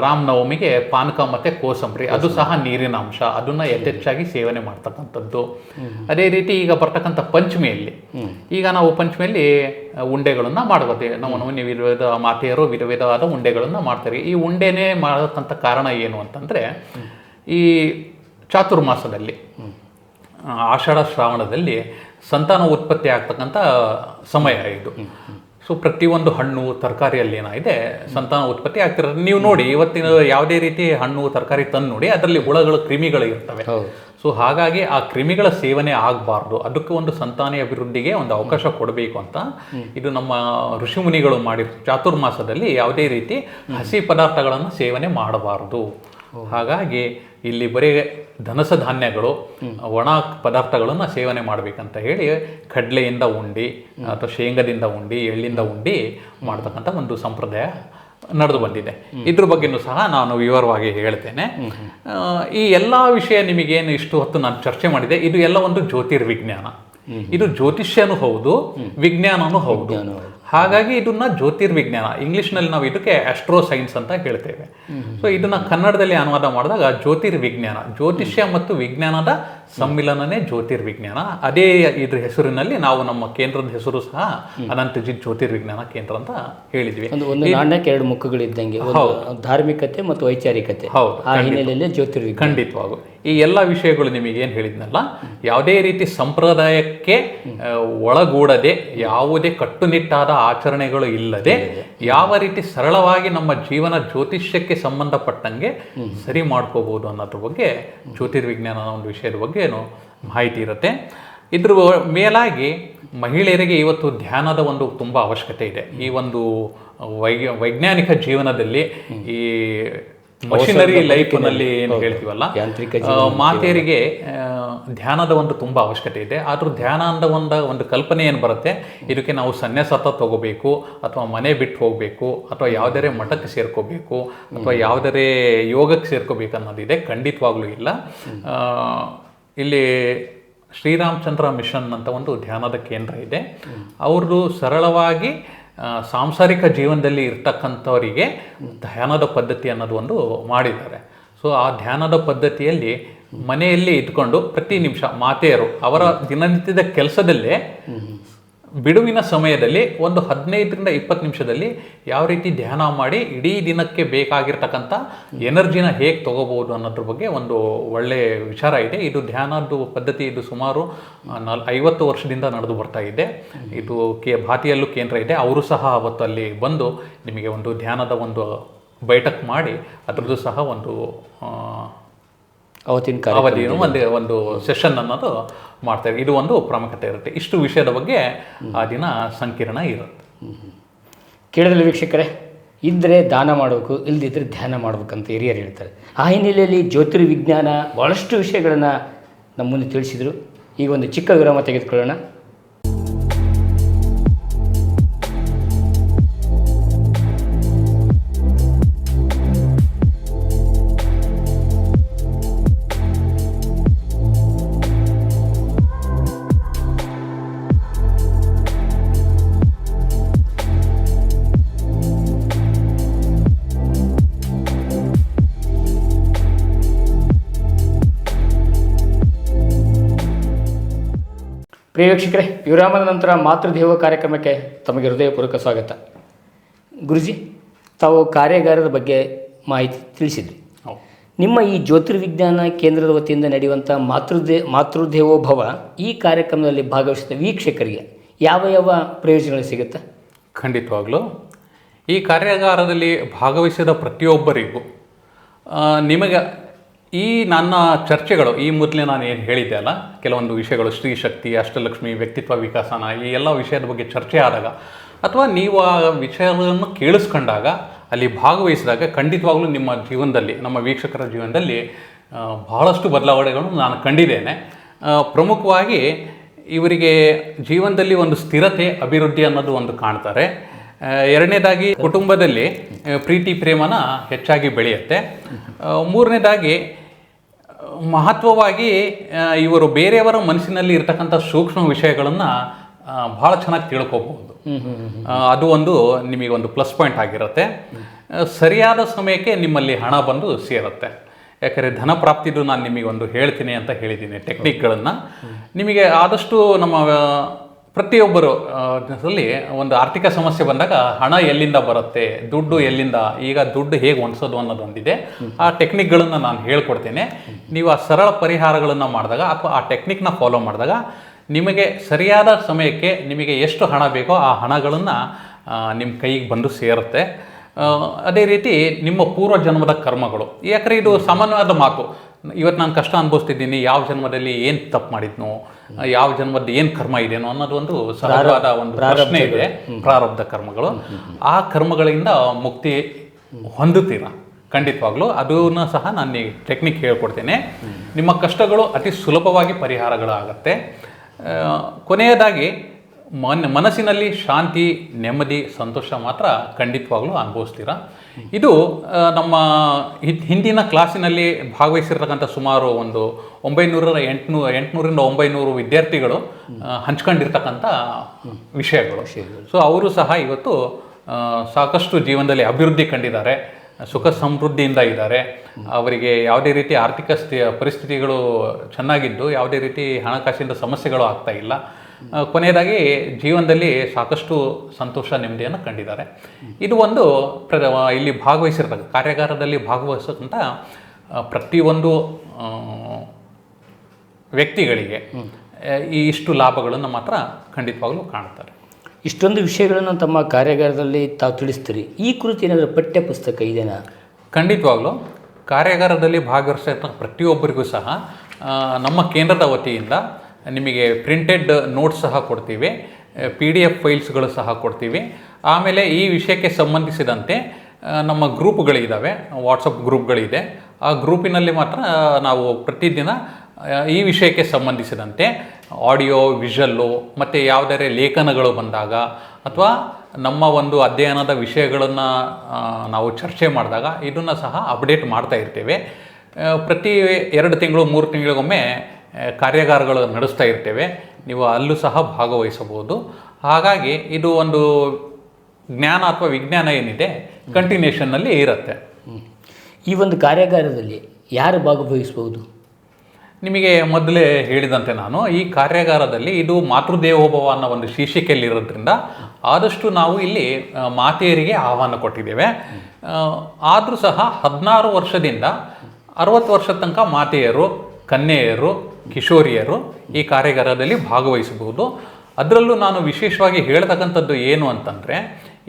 ರಾಮನವಮಿಗೆ ಪಾನಕ ಮತ್ತೆ ಕೋಸಂಬರಿ ಅದು ಸಹ ನೀರಿನ ಅಂಶ. ಅದನ್ನ ಯಥೇಚ್ಛಾಗಿ ಸೇವನೆ ಮಾಡ್ತಕ್ಕಂಥದ್ದು. ಅದೇ ರೀತಿ ಈಗ ಬರ್ತಕ್ಕಂಥ ಪಂಚಮಿಯಲ್ಲಿ. ಈಗ ನಾವು ಪಂಚಮಿಯಲ್ಲಿ ಉಂಡೆಗಳನ್ನು ಮಾಡ್ಬೋದು ನಾವು ನಮ್ಮನೆ ವಿಧ ವಿಧ ಮಾತೆಯರು ವಿಧ ವಿಧವಾದ ಉಂಡೆಗಳನ್ನ ಮಾಡ್ತಾರೆ. ಈ ಉಂಡೆನೇ ಮಾಡತಕ್ಕಂಥ ಕಾರಣ ಏನು ಅಂತಂದ್ರೆ ಈ ಚಾತುರ್ಮಾಸದಲ್ಲಿ ಆಷಾಢ ಶ್ರಾವಣದಲ್ಲಿ ಸಂತಾನ ಉತ್ಪತ್ತಿ ಆಗ್ತಕ್ಕಂಥ ಸಮಯ ಇದು. ಸೊ ಪ್ರತಿಯೊಂದು ಹಣ್ಣು ತರಕಾರಿಯಲ್ಲಿ ಏನಾಗಿದೆ ಸಂತಾನ ಉತ್ಪತ್ತಿ ಆಗ್ತಿರೋದು. ನೀವು ನೋಡಿ ಇವತ್ತಿನ ಯಾವುದೇ ರೀತಿ ಹಣ್ಣು ತರಕಾರಿ ತಂದು ನೋಡಿ ಅದರಲ್ಲಿ ಹುಳಗಳು ಕ್ರಿಮಿಗಳು ಇರ್ತವೆ. ಸೊ ಹಾಗಾಗಿ ಆ ಕ್ರಿಮಿಗಳ ಸೇವನೆ ಆಗಬಾರ್ದು. ಅದಕ್ಕೆ ಒಂದು ಸಂತಾನ ಅಭಿವೃದ್ಧಿಗೆ ಒಂದು ಅವಕಾಶ ಕೊಡಬೇಕು ಅಂತ ಇದು ನಮ್ಮ ಋಷಿಮುನಿಗಳು ಮಾಡಿ ಚಾತುರ್ಮಾಸದಲ್ಲಿ ಯಾವುದೇ ರೀತಿ ಹಸಿ ಪದಾರ್ಥಗಳನ್ನು ಸೇವನೆ ಮಾಡಬಾರದು. ಹಾಗಾಗಿ ಇಲ್ಲಿ ಬರೀ ಧನಸ ಧಾನ್ಯಗಳು ಒಣ ಪದಾರ್ಥಗಳನ್ನು ಸೇವನೆ ಮಾಡಬೇಕಂತ ಹೇಳಿ ಕಡಲೆಯಿಂದ ಉಂಡಿ ಅಥವಾ ಶೇಂಗದಿಂದ ಉಂಡಿ ಎಳ್ಳಿಂದ ಉಂಡಿ ಮಾಡ್ತಕ್ಕಂಥ ಒಂದು ಸಂಪ್ರದಾಯ ನಡೆದು ಬಂದಿದೆ. ಇದ್ರ ಬಗ್ಗೆನೂ ಸಹ ನಾನು ವಿವರವಾಗಿ ಹೇಳ್ತೇನೆ. ಈ ಎಲ್ಲ ವಿಷಯ ನಿಮಗೇನು ಇಷ್ಟು ಹೊತ್ತು ನಾನು ಚರ್ಚೆ ಮಾಡಿದೆ. ಇದು ಎಲ್ಲ ಒಂದು ಜ್ಯೋತಿರ್ವಿಜ್ಞಾನ. ಇದು ಜ್ಯೋತಿಷ್ಯನೂ ಹೌದು ವಿಜ್ಞಾನನೂ ಹೌದು. ಹಾಗಾಗಿ ಇದನ್ನ ಜ್ಯೋತಿರ್ವಿಜ್ಞಾನ ಇಂಗ್ಲಿಷ್ನಲ್ಲಿ ನಾವು ಇದಕ್ಕೆ ಆಸ್ಟ್ರೋ ಸೈನ್ಸ್ ಅಂತ ಹೇಳ್ತೇವೆ. ಸೊ ಇದನ್ನ ಕನ್ನಡದಲ್ಲಿ ಅನುವಾದ ಮಾಡಿದಾಗ ಜ್ಯೋತಿರ್ವಿಜ್ಞಾನ ಜ್ಯೋತಿಷ್ಯ ಮತ್ತು ವಿಜ್ಞಾನದ ಸಮ್ಮಿಲನನೇ ಜ್ಯೋತಿರ್ವಿಜ್ಞಾನ. ಅದೇ ಇದ್ರ ಹೆಸರಿನಲ್ಲಿ ನಾವು ನಮ್ಮ ಕೇಂದ್ರದ ಹೆಸರು ಸಹ ಅನಂತಜಿತ್ ಜ್ಯೋತಿರ್ವಿಜ್ಞಾನ ಕೇಂದ್ರ ಅಂತ ಹೇಳಿದ್ವಿ. ಒಂದು ನಾಣ್ಯಕ್ಕೆ ಎರಡು ಮುಖಗಳಿದ್ದಂಗೆ ಧಾರ್ಮಿಕತೆ ಮತ್ತು ವೈಚಾರಿಕತೆ. ಹೌದು ಆ ಹಿನ್ನೆಲೆಯಲ್ಲಿ ಜ್ಯೋತಿರ್ವಿಜ್ಞಾನ. ಖಂಡಿತವಾಗೂ. ಈ ಎಲ್ಲ ವಿಷಯಗಳು ನಿಮಗೆ ಏನು ಹೇಳಿದ್ನಲ್ಲ ಯಾವುದೇ ರೀತಿ ಸಂಪ್ರದಾಯಕ್ಕೆ ಒಳಗೂಡದೆ ಯಾವುದೇ ಕಟ್ಟುನಿಟ್ಟಾದ ಆಚರಣೆಗಳು ಇಲ್ಲದೆ ಯಾವ ರೀತಿ ಸರಳವಾಗಿ ನಮ್ಮ ಜೀವನ ಜ್ಯೋತಿಷ್ಯಕ್ಕೆ ಸಂಬಂಧಪಟ್ಟಂಗೆ ಸರಿ ಮಾಡ್ಕೋಬಹುದು ಅನ್ನೋದ್ರ ಬಗ್ಗೆ ಜ್ಯೋತಿರ್ವಿಜ್ಞಾನ ಒಂದು ವಿಷಯದ ಬಗ್ಗೆ ಏನು ಮಾಹಿತಿ ಇರುತ್ತೆ. ಇದ್ರ ಮೇಲಾಗಿ ಮಹಿಳೆಯರಿಗೆ ಇವತ್ತು ಧ್ಯಾನದ ಒಂದು ತುಂಬ ಅವಶ್ಯಕತೆ ಇದೆ. ಈ ಒಂದು ವೈ ವೈಜ್ಞಾನಿಕ ಜೀವನದಲ್ಲಿ ಈ ಮಷಿನರಿ ಲೈಫ್ನಲ್ಲಿ ಏನು ಹೇಳ್ತೀವಲ್ಲ? ಯಾಂತ್ರಿಕ ಮಾತೆಯರಿಗೆ ಧ್ಯಾನದ ಒಂದು ತುಂಬಾ ಅವಶ್ಯಕತೆ ಇದೆ. ಆದ್ರೂ ಧ್ಯಾನ ಅಂದ ಒಂದು ಒಂದು ಕಲ್ಪನೆ ಏನು ಬರುತ್ತೆ? ಇದಕ್ಕೆ ನಾವು ಸನ್ಯಾಸತ ತಗೋಬೇಕು ಅಥವಾ ಮನೆ ಬಿಟ್ಟು ಹೋಗಬೇಕು ಅಥವಾ ಯಾವುದರೇ ಮಠಕ್ಕೆ ಸೇರ್ಕೋಬೇಕು ಅಥವಾ ಯಾವುದರೇ ಯೋಗಕ್ಕೆ ಸೇರ್ಕೋಬೇಕು ಅನ್ನೋದಿದೆ ಖಂಡಿತವಾಗ್ಲೂ ಇಲ್ಲ. ಇಲ್ಲಿ ಶ್ರೀರಾಮಚಂದ್ರ ಮಿಷನ್ ಅಂತ ಒಂದು ಧ್ಯಾನದ ಕೇಂದ್ರ ಇದೆ. ಅವ್ರದ್ದು ಸರಳವಾಗಿ ಸಾಂಸಾರಿಕ ಜೀವನದಲ್ಲಿ ಇರ್ತಕ್ಕಂಥವರಿಗೆ ಧ್ಯಾನದ ಪದ್ಧತಿ ಅನ್ನೋದು ಒಂದು ಮಾಡಿದ್ದಾರೆ. ಸೊ, ಆ ಧ್ಯಾನದ ಪದ್ಧತಿಯಲ್ಲಿ ಮನೆಯಲ್ಲಿ ಇದ್ಕೊಂಡು ಪ್ರತಿ ನಿಮಿಷ ಮಾತೆಯರು ಅವರ ದಿನನಿತ್ಯದ ಕೆಲಸದಲ್ಲೇ ಬಿಡುವಿನ ಸಮಯದಲ್ಲಿ ಒಂದು ಹದಿನೈದರಿಂದ ಇಪ್ಪತ್ತು ನಿಮಿಷದಲ್ಲಿ ಯಾವ ರೀತಿ ಧ್ಯಾನ ಮಾಡಿ ಇಡೀ ದಿನಕ್ಕೆ ಬೇಕಾಗಿರ್ತಕ್ಕಂಥ ಎನರ್ಜಿನ ಹೇಗೆ ತಗೋಬಹುದು ಅನ್ನೋದ್ರ ಬಗ್ಗೆ ಒಂದು ಒಳ್ಳೆಯ ವಿಚಾರ ಇದೆ. ಇದು ಧ್ಯಾನದ್ದು ಪದ್ಧತಿ ಇದು ಸುಮಾರು ನಾಲ್, ಐವತ್ತು ವರ್ಷದಿಂದ ನಡೆದು ಬರ್ತಾ ಇದೆ. ಇದು ಕೆ, ಭಾತಿಯಲ್ಲೂ ಕೇಂದ್ರ ಇದೆ. ಅವರು ಸಹ ಅವತ್ತು ಅಲ್ಲಿ ಬಂದು ನಿಮಗೆ ಒಂದು ಧ್ಯಾನದ ಒಂದು ಬೈಠಕ್ ಮಾಡಿ ಅದರದ್ದು ಸಹ ಒಂದು ಅವತ್ತಿನ ಅವಧಿಯನ್ನು ಒಂದು ಒಂದು ಸೆಷನ್ ಅನ್ನೋದು ಮಾಡ್ತಾರೆ ಇದು ಒಂದು ಪ್ರಾಮುಖ್ಯತೆ ಇರುತ್ತೆ. ಇಷ್ಟು ವಿಷಯದ ಬಗ್ಗೆ ಆ ದಿನ ಸಂಕೀರ್ಣ ಇರುತ್ತೆ. ಕೇಳಿದ್ರೆ ವೀಕ್ಷಕರೇ ಇದ್ದರೆ ದಾನ ಮಾಡಬೇಕು ಇಲ್ಲದಿದ್ದರೆ ಧ್ಯಾನ ಮಾಡಬೇಕಂತ ಹಿರಿಯರು ಹೇಳ್ತಾರೆ. ಆ ಹಿನ್ನೆಲೆಯಲ್ಲಿ ಜ್ಯೋತಿರ್ವಿಜ್ಞಾನ ಭಾಳಷ್ಟು ವಿಷಯಗಳನ್ನು ನಮ್ಮ ಮುಂದೆ ತಿಳಿಸಿದರು. ಈಗ ಒಂದು ಚಿಕ್ಕ ವಿರಾಮ ತೆಗೆದುಕೊಳ್ಳೋಣ. ಪ್ರಿಯ ವೀಕ್ಷಕರೇ ವಿರಾಮದ ನಂತರ ಮಾತೃದೇವ ಕಾರ್ಯಕ್ರಮಕ್ಕೆ ತಮಗೆ ಹೃದಯಪೂರ್ವಕ ಸ್ವಾಗತ. ಗುರುಜಿ ತಾವು ಕಾರ್ಯಾಗಾರದ ಬಗ್ಗೆ ಮಾಹಿತಿ ತಿಳಿಸಿದ್ರಿ. ನಿಮ್ಮ ಈ ಜ್ಯೋತಿರ್ವಿಜ್ಞಾನ ಕೇಂದ್ರದ ವತಿಯಿಂದ ನಡೆಯುವಂಥ ಮಾತೃದೇ ಮಾತೃದೇವೋಭವ ಈ ಕಾರ್ಯಕ್ರಮದಲ್ಲಿ ಭಾಗವಹಿಸಿದ ವೀಕ್ಷಕರಿಗೆ ಯಾವ ಯಾವ ಪ್ರಯೋಜನಗಳು ಸಿಗುತ್ತೆ? ಖಂಡಿತವಾಗ್ಲೂ. ಈ ಕಾರ್ಯಾಗಾರದಲ್ಲಿ ಭಾಗವಹಿಸಿದ ಪ್ರತಿಯೊಬ್ಬರಿಗೂ ನಿಮಗೆ ಈ ನನ್ನ ಚರ್ಚೆಗಳು, ಈ ಮೊದಲೇ ನಾನು ಏನು ಹೇಳಿದ್ದೆ ಅಲ್ಲ, ಕೆಲವೊಂದು ವಿಷಯಗಳು ಸ್ತ್ರೀಶಕ್ತಿ ಅಷ್ಟಲಕ್ಷ್ಮಿ, ವ್ಯಕ್ತಿತ್ವ ವಿಕಾಸನ, ಈ ಎಲ್ಲ ವಿಷಯದ ಬಗ್ಗೆ ಚರ್ಚೆ ಆದಾಗ ಅಥವಾ ನೀವು ಆ ವಿಷಯಗಳನ್ನು ಕೇಳಿಸ್ಕೊಂಡಾಗ, ಅಲ್ಲಿ ಭಾಗವಹಿಸಿದಾಗ ಖಂಡಿತವಾಗಲೂ ನಿಮ್ಮ ಜೀವನದಲ್ಲಿ, ನಮ್ಮ ವೀಕ್ಷಕರ ಜೀವನದಲ್ಲಿ ಬಹಳಷ್ಟು ಬದಲಾವಣೆಗಳನ್ನು ನಾನು ಕಂಡಿದ್ದೇನೆ. ಪ್ರಮುಖವಾಗಿ ಇವರಿಗೆ ಜೀವನದಲ್ಲಿ ಒಂದು ಸ್ಥಿರತೆ, ಅಭಿವೃದ್ಧಿ ಅನ್ನೋದು ಒಂದು ಕಾಣ್ತಾರೆ. ಎರಡನೇದಾಗಿ ಕುಟುಂಬದಲ್ಲಿ ಪ್ರೀತಿ ಪ್ರೇಮನ ಹೆಚ್ಚಾಗಿ ಬೆಳೆಯುತ್ತೆ. ಮೂರನೇದಾಗಿ ಮಹತ್ವವಾಗಿ ಇವರು ಬೇರೆಯವರ ಮನಸ್ಸಿನಲ್ಲಿ ಇರತಕ್ಕಂಥ ಸೂಕ್ಷ್ಮ ವಿಷಯಗಳನ್ನು ಭಾಳ ಚೆನ್ನಾಗಿ ತಿಳ್ಕೊಬಹುದು. ಅದು ಒಂದು ನಿಮಗೆ ಒಂದು ಪ್ಲಸ್ ಪಾಯಿಂಟ್ ಆಗಿರುತ್ತೆ. ಸರಿಯಾದ ಸಮಯಕ್ಕೆ ನಿಮ್ಮಲ್ಲಿ ಹಣ ಬಂದು ಸೇರುತ್ತೆ. ಯಾಕಂದರೆ ಧನ ಪ್ರಾಪ್ತಿದು ನಾನು ನಿಮಗೆ ಒಂದು ಹೇಳ್ತೀನಿ ಅಂತ ಹೇಳಿದ್ದೀನಿ ಟೆಕ್ನಿಕ್ಗಳನ್ನು ನಿಮಗೆ ಆದಷ್ಟು ನಮ್ಮ ಪ್ರತಿಯೊಬ್ಬರು ಅಲ್ಲಿ ಒಂದು ಆರ್ಥಿಕ ಸಮಸ್ಯೆ ಬಂದಾಗ ಹಣ ಎಲ್ಲಿಂದ ಬರುತ್ತೆ ದುಡ್ಡು ಎಲ್ಲಿಂದ ಈಗ ದುಡ್ಡು ಹೇಗೆ ಹೊಂದಿಸೋದು ಅನ್ನೋದೊಂದಿದೆ. ಆ ಟೆಕ್ನಿಕ್ಗಳನ್ನು ನಾನು ಹೇಳ್ಕೊಡ್ತೇನೆ. ನೀವು ಆ ಸರಳ ಪರಿಹಾರಗಳನ್ನು ಮಾಡಿದಾಗ ಅಥವಾ ಆ ಟೆಕ್ನಿಕ್ನ ಫಾಲೋ ಮಾಡಿದಾಗ ನಿಮಗೆ ಸರಿಯಾದ ಸಮಯಕ್ಕೆ ನಿಮಗೆ ಎಷ್ಟು ಹಣ ಬೇಕೋ ಆ ಹಣಗಳನ್ನು ನಿಮ್ಮ ಕೈಗೆ ಬಂದು ಸೇರುತ್ತೆ. ಅದೇ ರೀತಿ ನಿಮ್ಮ ಪೂರ್ವ ಜನ್ಮದ ಕರ್ಮಗಳು. ಯಾಕಂದರೆ ಇದು ಸಾಮಾನ್ಯವಾದ ಮಾತು. ಇವತ್ತು ನಾನು ಕಷ್ಟ ಅನುಭವಿಸ್ತಿದ್ದೀನಿ ಯಾವ ಜನ್ಮದಲ್ಲಿ ಏನು ತಪ್ಪು ಮಾಡಿದ್ನೋ ಯಾವ ಜನ್ಮದ ಏನು ಕರ್ಮ ಇದೆಯೋ ಅನ್ನೋದು ಒಂದು ಸಹಜವಾದ ಒಂದು ಪ್ರಶ್ನೆ ಇದೆ ಪ್ರಾರಬ್ಧ ಕರ್ಮಗಳು. ಆ ಕರ್ಮಗಳಿಂದ ಮುಕ್ತಿ ಹೊಂದುತ್ತೀರಾ? ಖಂಡಿತವಾಗ್ಲೂ. ಅದನ್ನು ಸಹ ನಾನು ಈ ಟೆಕ್ನಿಕ್ ಹೇಳ್ಕೊಡ್ತೇನೆ. ನಿಮ್ಮ ಕಷ್ಟಗಳು ಅತಿ ಸುಲಭವಾಗಿ ಪರಿಹಾರಗಳಾಗತ್ತೆ. ಕೊನೆಯದಾಗಿ ಮನ್ ಮನಸ್ಸಿನಲ್ಲಿ ಶಾಂತಿ ನೆಮ್ಮದಿ ಸಂತೋಷ ಮಾತ್ರ ಖಂಡಿತವಾಗ್ಲೂ ಅನುಭವಿಸ್ತೀರಾ? ಇದು ನಮ್ಮ ಹಿಂದಿನ ಕ್ಲಾಸಿನಲ್ಲಿ ಭಾಗವಹಿಸಿರ್ತಕ್ಕಂಥ ಸುಮಾರು ಒಂದು ಒಂಬೈನೂರರ ಎಂಟುನೂ ಎಂಟುನೂರಿಂದ ಒಂಬೈನೂರು ವಿದ್ಯಾರ್ಥಿಗಳು ಹಂಚ್ಕೊಂಡಿರ್ತಕ್ಕಂಥ ವಿಷಯಗಳು. ಸೊ ಅವರು ಸಹ ಇವತ್ತು ಸಾಕಷ್ಟು ಜೀವನದಲ್ಲಿ ಅಭಿವೃದ್ಧಿ ಕಂಡಿದ್ದಾರೆ ಸುಖ ಸಮೃದ್ಧಿಯಿಂದ ಇದ್ದಾರೆ. ಅವರಿಗೆ ಯಾವುದೇ ರೀತಿ ಆರ್ಥಿಕ ಸ್ಥಿ ಪರಿಸ್ಥಿತಿಗಳು ಚೆನ್ನಾಗಿದ್ದು ಯಾವುದೇ ರೀತಿ ಹಣಕಾಸಿನ ಸಮಸ್ಯೆಗಳು ಆಗ್ತಾ ಇಲ್ಲ. ಕೊನೆಯದಾಗಿ ಜೀವನದಲ್ಲಿ ಸಾಕಷ್ಟು ಸಂತೋಷ ನೆಮ್ಮದಿಯನ್ನು ಕಂಡಿದ್ದಾರೆ. ಇದು ಒಂದು ಪ್ರ ಇಲ್ಲಿ ಭಾಗವಹಿಸಿರ್ತಕ್ಕ ಕಾರ್ಯಾಗಾರದಲ್ಲಿ ಭಾಗವಹಿಸತಕ್ಕಂಥ ಪ್ರತಿಯೊಂದು ವ್ಯಕ್ತಿಗಳಿಗೆ ಈ ಇಷ್ಟು ಲಾಭಗಳನ್ನು ಮಾತ್ರ ಖಂಡಿತವಾಗಲೂ ಕಾಣುತ್ತಾರೆ. ಇಷ್ಟೊಂದು ವಿಷಯಗಳನ್ನು ತಮ್ಮ ಕಾರ್ಯಾಗಾರದಲ್ಲಿ ತಾವು ತಿಳಿಸ್ತೀರಿ. ಈ ಕುರಿತು ಏನಾದರೂ ಪಠ್ಯ ಪುಸ್ತಕ ಇದೆಯಾ? ಖಂಡಿತವಾಗ್ಲೂ. ಕಾರ್ಯಾಗಾರದಲ್ಲಿ ಭಾಗವಹಿಸಿರ್ತಕ್ಕ ಪ್ರತಿಯೊಬ್ಬರಿಗೂ ಸಹ ನಮ್ಮ ಕೇಂದ್ರದ ವತಿಯಿಂದ ನಿಮಗೆ ಪ್ರಿಂಟೆಡ್ ನೋಟ್ಸ್ ಸಹ ಕೊಡ್ತೀವಿ ಪಿ ಡಿ ಎಫ್ ಫೈಲ್ಸ್ಗಳು ಸಹ ಕೊಡ್ತೀವಿ. ಆಮೇಲೆ ಈ ವಿಷಯಕ್ಕೆ ಸಂಬಂಧಿಸಿದಂತೆ ನಮ್ಮ ಗ್ರೂಪ್ಗಳಿದ್ದಾವೆ ವಾಟ್ಸಪ್ ಗ್ರೂಪ್ಗಳಿದೆ. ಆ ಗ್ರೂಪಿನಲ್ಲಿ ಮಾತ್ರ ನಾವು ಪ್ರತಿದಿನ ಈ ವಿಷಯಕ್ಕೆ ಸಂಬಂಧಿಸಿದಂತೆ ಆಡಿಯೋ ವಿಷಲ್ಲು ಮತ್ತು ಯಾವುದಾರೆ ಲೇಖನಗಳು ಬಂದಾಗ ಅಥವಾ ನಮ್ಮ ಒಂದು ಅಧ್ಯಯನದ ವಿಷಯಗಳನ್ನು ನಾವು ಚರ್ಚೆ ಮಾಡಿದಾಗ ಇದನ್ನು ಸಹ ಅಪ್ಡೇಟ್ ಮಾಡ್ತಾ ಇರ್ತೇವೆ. ಪ್ರತಿ ಎರಡು ತಿಂಗಳು, ಮೂರು ತಿಂಗಳಿಗೊಮ್ಮೆ ಕಾರ್ಯಾಗಾರಗಳು ನಡೆಸ್ತಾ ಇರ್ತೇವೆ. ನೀವು ಅಲ್ಲೂ ಸಹ ಭಾಗವಹಿಸಬಹುದು. ಹಾಗಾಗಿ ಇದು ಒಂದು ಜ್ಞಾನ ಅಥವಾ ವಿಜ್ಞಾನ ಏನಿದೆ ಕಂಟಿನ್ಯೂಷನ್ನಲ್ಲಿ ಇರುತ್ತೆ. ಈ ಒಂದು ಕಾರ್ಯಾಗಾರದಲ್ಲಿ ಯಾರು ಭಾಗವಹಿಸಬಹುದು? ನಿಮಗೆ ಮೊದಲೇ ಹೇಳಿದಂತೆ ನಾನು ಈ ಕಾರ್ಯಾಗಾರದಲ್ಲಿ ಇದು ಮಾತೃದೇವೋಭವ ಅನ್ನೋ ಒಂದು ಶೀರ್ಷಿಕೆಯಲ್ಲಿರೋದ್ರಿಂದ ಆದಷ್ಟು ನಾವು ಇಲ್ಲಿ ಮಾತೆಯರಿಗೆ ಆಹ್ವಾನ ಕೊಟ್ಟಿದ್ದೇವೆ. ಆದರೂ ಸಹ ಹದಿನಾರು ವರ್ಷದಿಂದ ಅರವತ್ತು ವರ್ಷ ತನಕ ಮಾತೆಯರು ಕನ್ಯೆಯರು ಕಿಶೋರಿಯರು ಈ ಕಾರ್ಯಾಗಾರದಲ್ಲಿ ಭಾಗವಹಿಸಬಹುದು. ಅದರಲ್ಲೂ ನಾನು ವಿಶೇಷವಾಗಿ ಹೇಳ್ತಕ್ಕಂಥದ್ದು ಏನು ಅಂತಂದರೆ,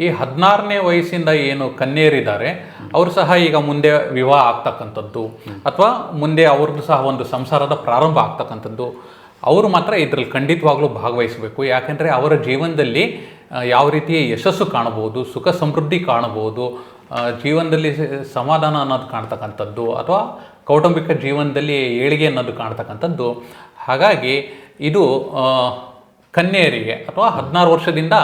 ಈ ಹದಿನಾರನೇ ವಯಸ್ಸಿಂದ ಏನು ಕನ್ಯರಿದ್ದಾರೆ ಅವರು ಸಹ ಈಗ ಮುಂದೆ ವಿವಾಹ ಆಗ್ತಕ್ಕಂಥದ್ದು, ಅಥವಾ ಮುಂದೆ ಅವ್ರದ್ದು ಸಹ ಒಂದು ಸಂಸಾರದ ಪ್ರಾರಂಭ ಆಗ್ತಕ್ಕಂಥದ್ದು, ಅವರು ಮಾತ್ರ ಇದರಲ್ಲಿ ಖಂಡಿತವಾಗ್ಲೂ ಭಾಗವಹಿಸಬೇಕು. ಯಾಕೆಂದರೆ ಅವರ ಜೀವನದಲ್ಲಿ ಯಾವ ರೀತಿ ಯಶಸ್ಸು ಕಾಣಬಹುದು, ಸುಖ ಸಮೃದ್ಧಿ ಕಾಣಬಹುದು ಜೀವನದಲ್ಲಿ ಸಮಾಧಾನ ಅನ್ನೋದು ಕಾಣ್ತಕ್ಕಂಥದ್ದು, ಅಥವಾ ಕೌಟುಂಬಿಕ ಜೀವನದಲ್ಲಿ ಏಳಿಗೆ ಅನ್ನೋದು ಕಾಣ್ತಕ್ಕಂಥದ್ದು. ಹಾಗಾಗಿ ಇದು ಕನ್ಯೆಯರಿಗೆ ಅಥವಾ ಹದಿನಾರು ವರ್ಷದಿಂದ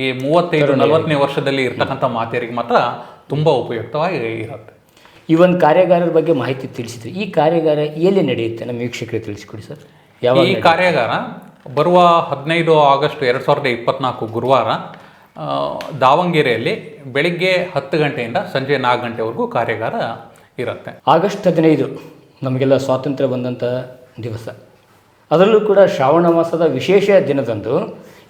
ಈ ಮೂವತ್ತೈದು ನಲವತ್ತನೇ ವರ್ಷದಲ್ಲಿ ಇರ್ತಕ್ಕಂಥ ಮಾತೆಯರಿಗೆ ಮಾತ್ರ ತುಂಬ ಉಪಯುಕ್ತವಾಗಿ ಇರುತ್ತೆ. ಈ ಒಂದು ಕಾರ್ಯಾಗಾರದ ಬಗ್ಗೆ ಮಾಹಿತಿ ತಿಳಿಸಿದ್ರಿ. ಈ ಕಾರ್ಯಾಗಾರ ಎಲ್ಲಿ ನಡೆಯುತ್ತೆ? ನಮ್ಮ ವೀಕ್ಷಕರಿಗೆ ತಿಳಿಸಿಕೊಡಿ ಸರ್. ಯಾವ ಈ ಕಾರ್ಯಾಗಾರ ಬರುವ ಹದಿನೈದು ಆಗಸ್ಟ್ ಎರಡು ಸಾವಿರದ ಇಪ್ಪತ್ನಾಲ್ಕು ಗುರುವಾರ ದಾವಣಗೆರೆಯಲ್ಲಿ ಬೆಳಿಗ್ಗೆ ಹತ್ತು ಗಂಟೆಯಿಂದ ಸಂಜೆ ನಾಲ್ಕು ಗಂಟೆವರೆಗೂ ಕಾರ್ಯಾಗಾರ ಇರುತ್ತೆ. ಆಗಸ್ಟ್ ಹದಿನೈದು ನಮಗೆಲ್ಲ ಸ್ವಾತಂತ್ರ್ಯ ಬಂದಂಥ ದಿವಸ. ಅದರಲ್ಲೂ ಕೂಡ ಶ್ರಾವಣ ಮಾಸದ ವಿಶೇಷ ದಿನದಂದು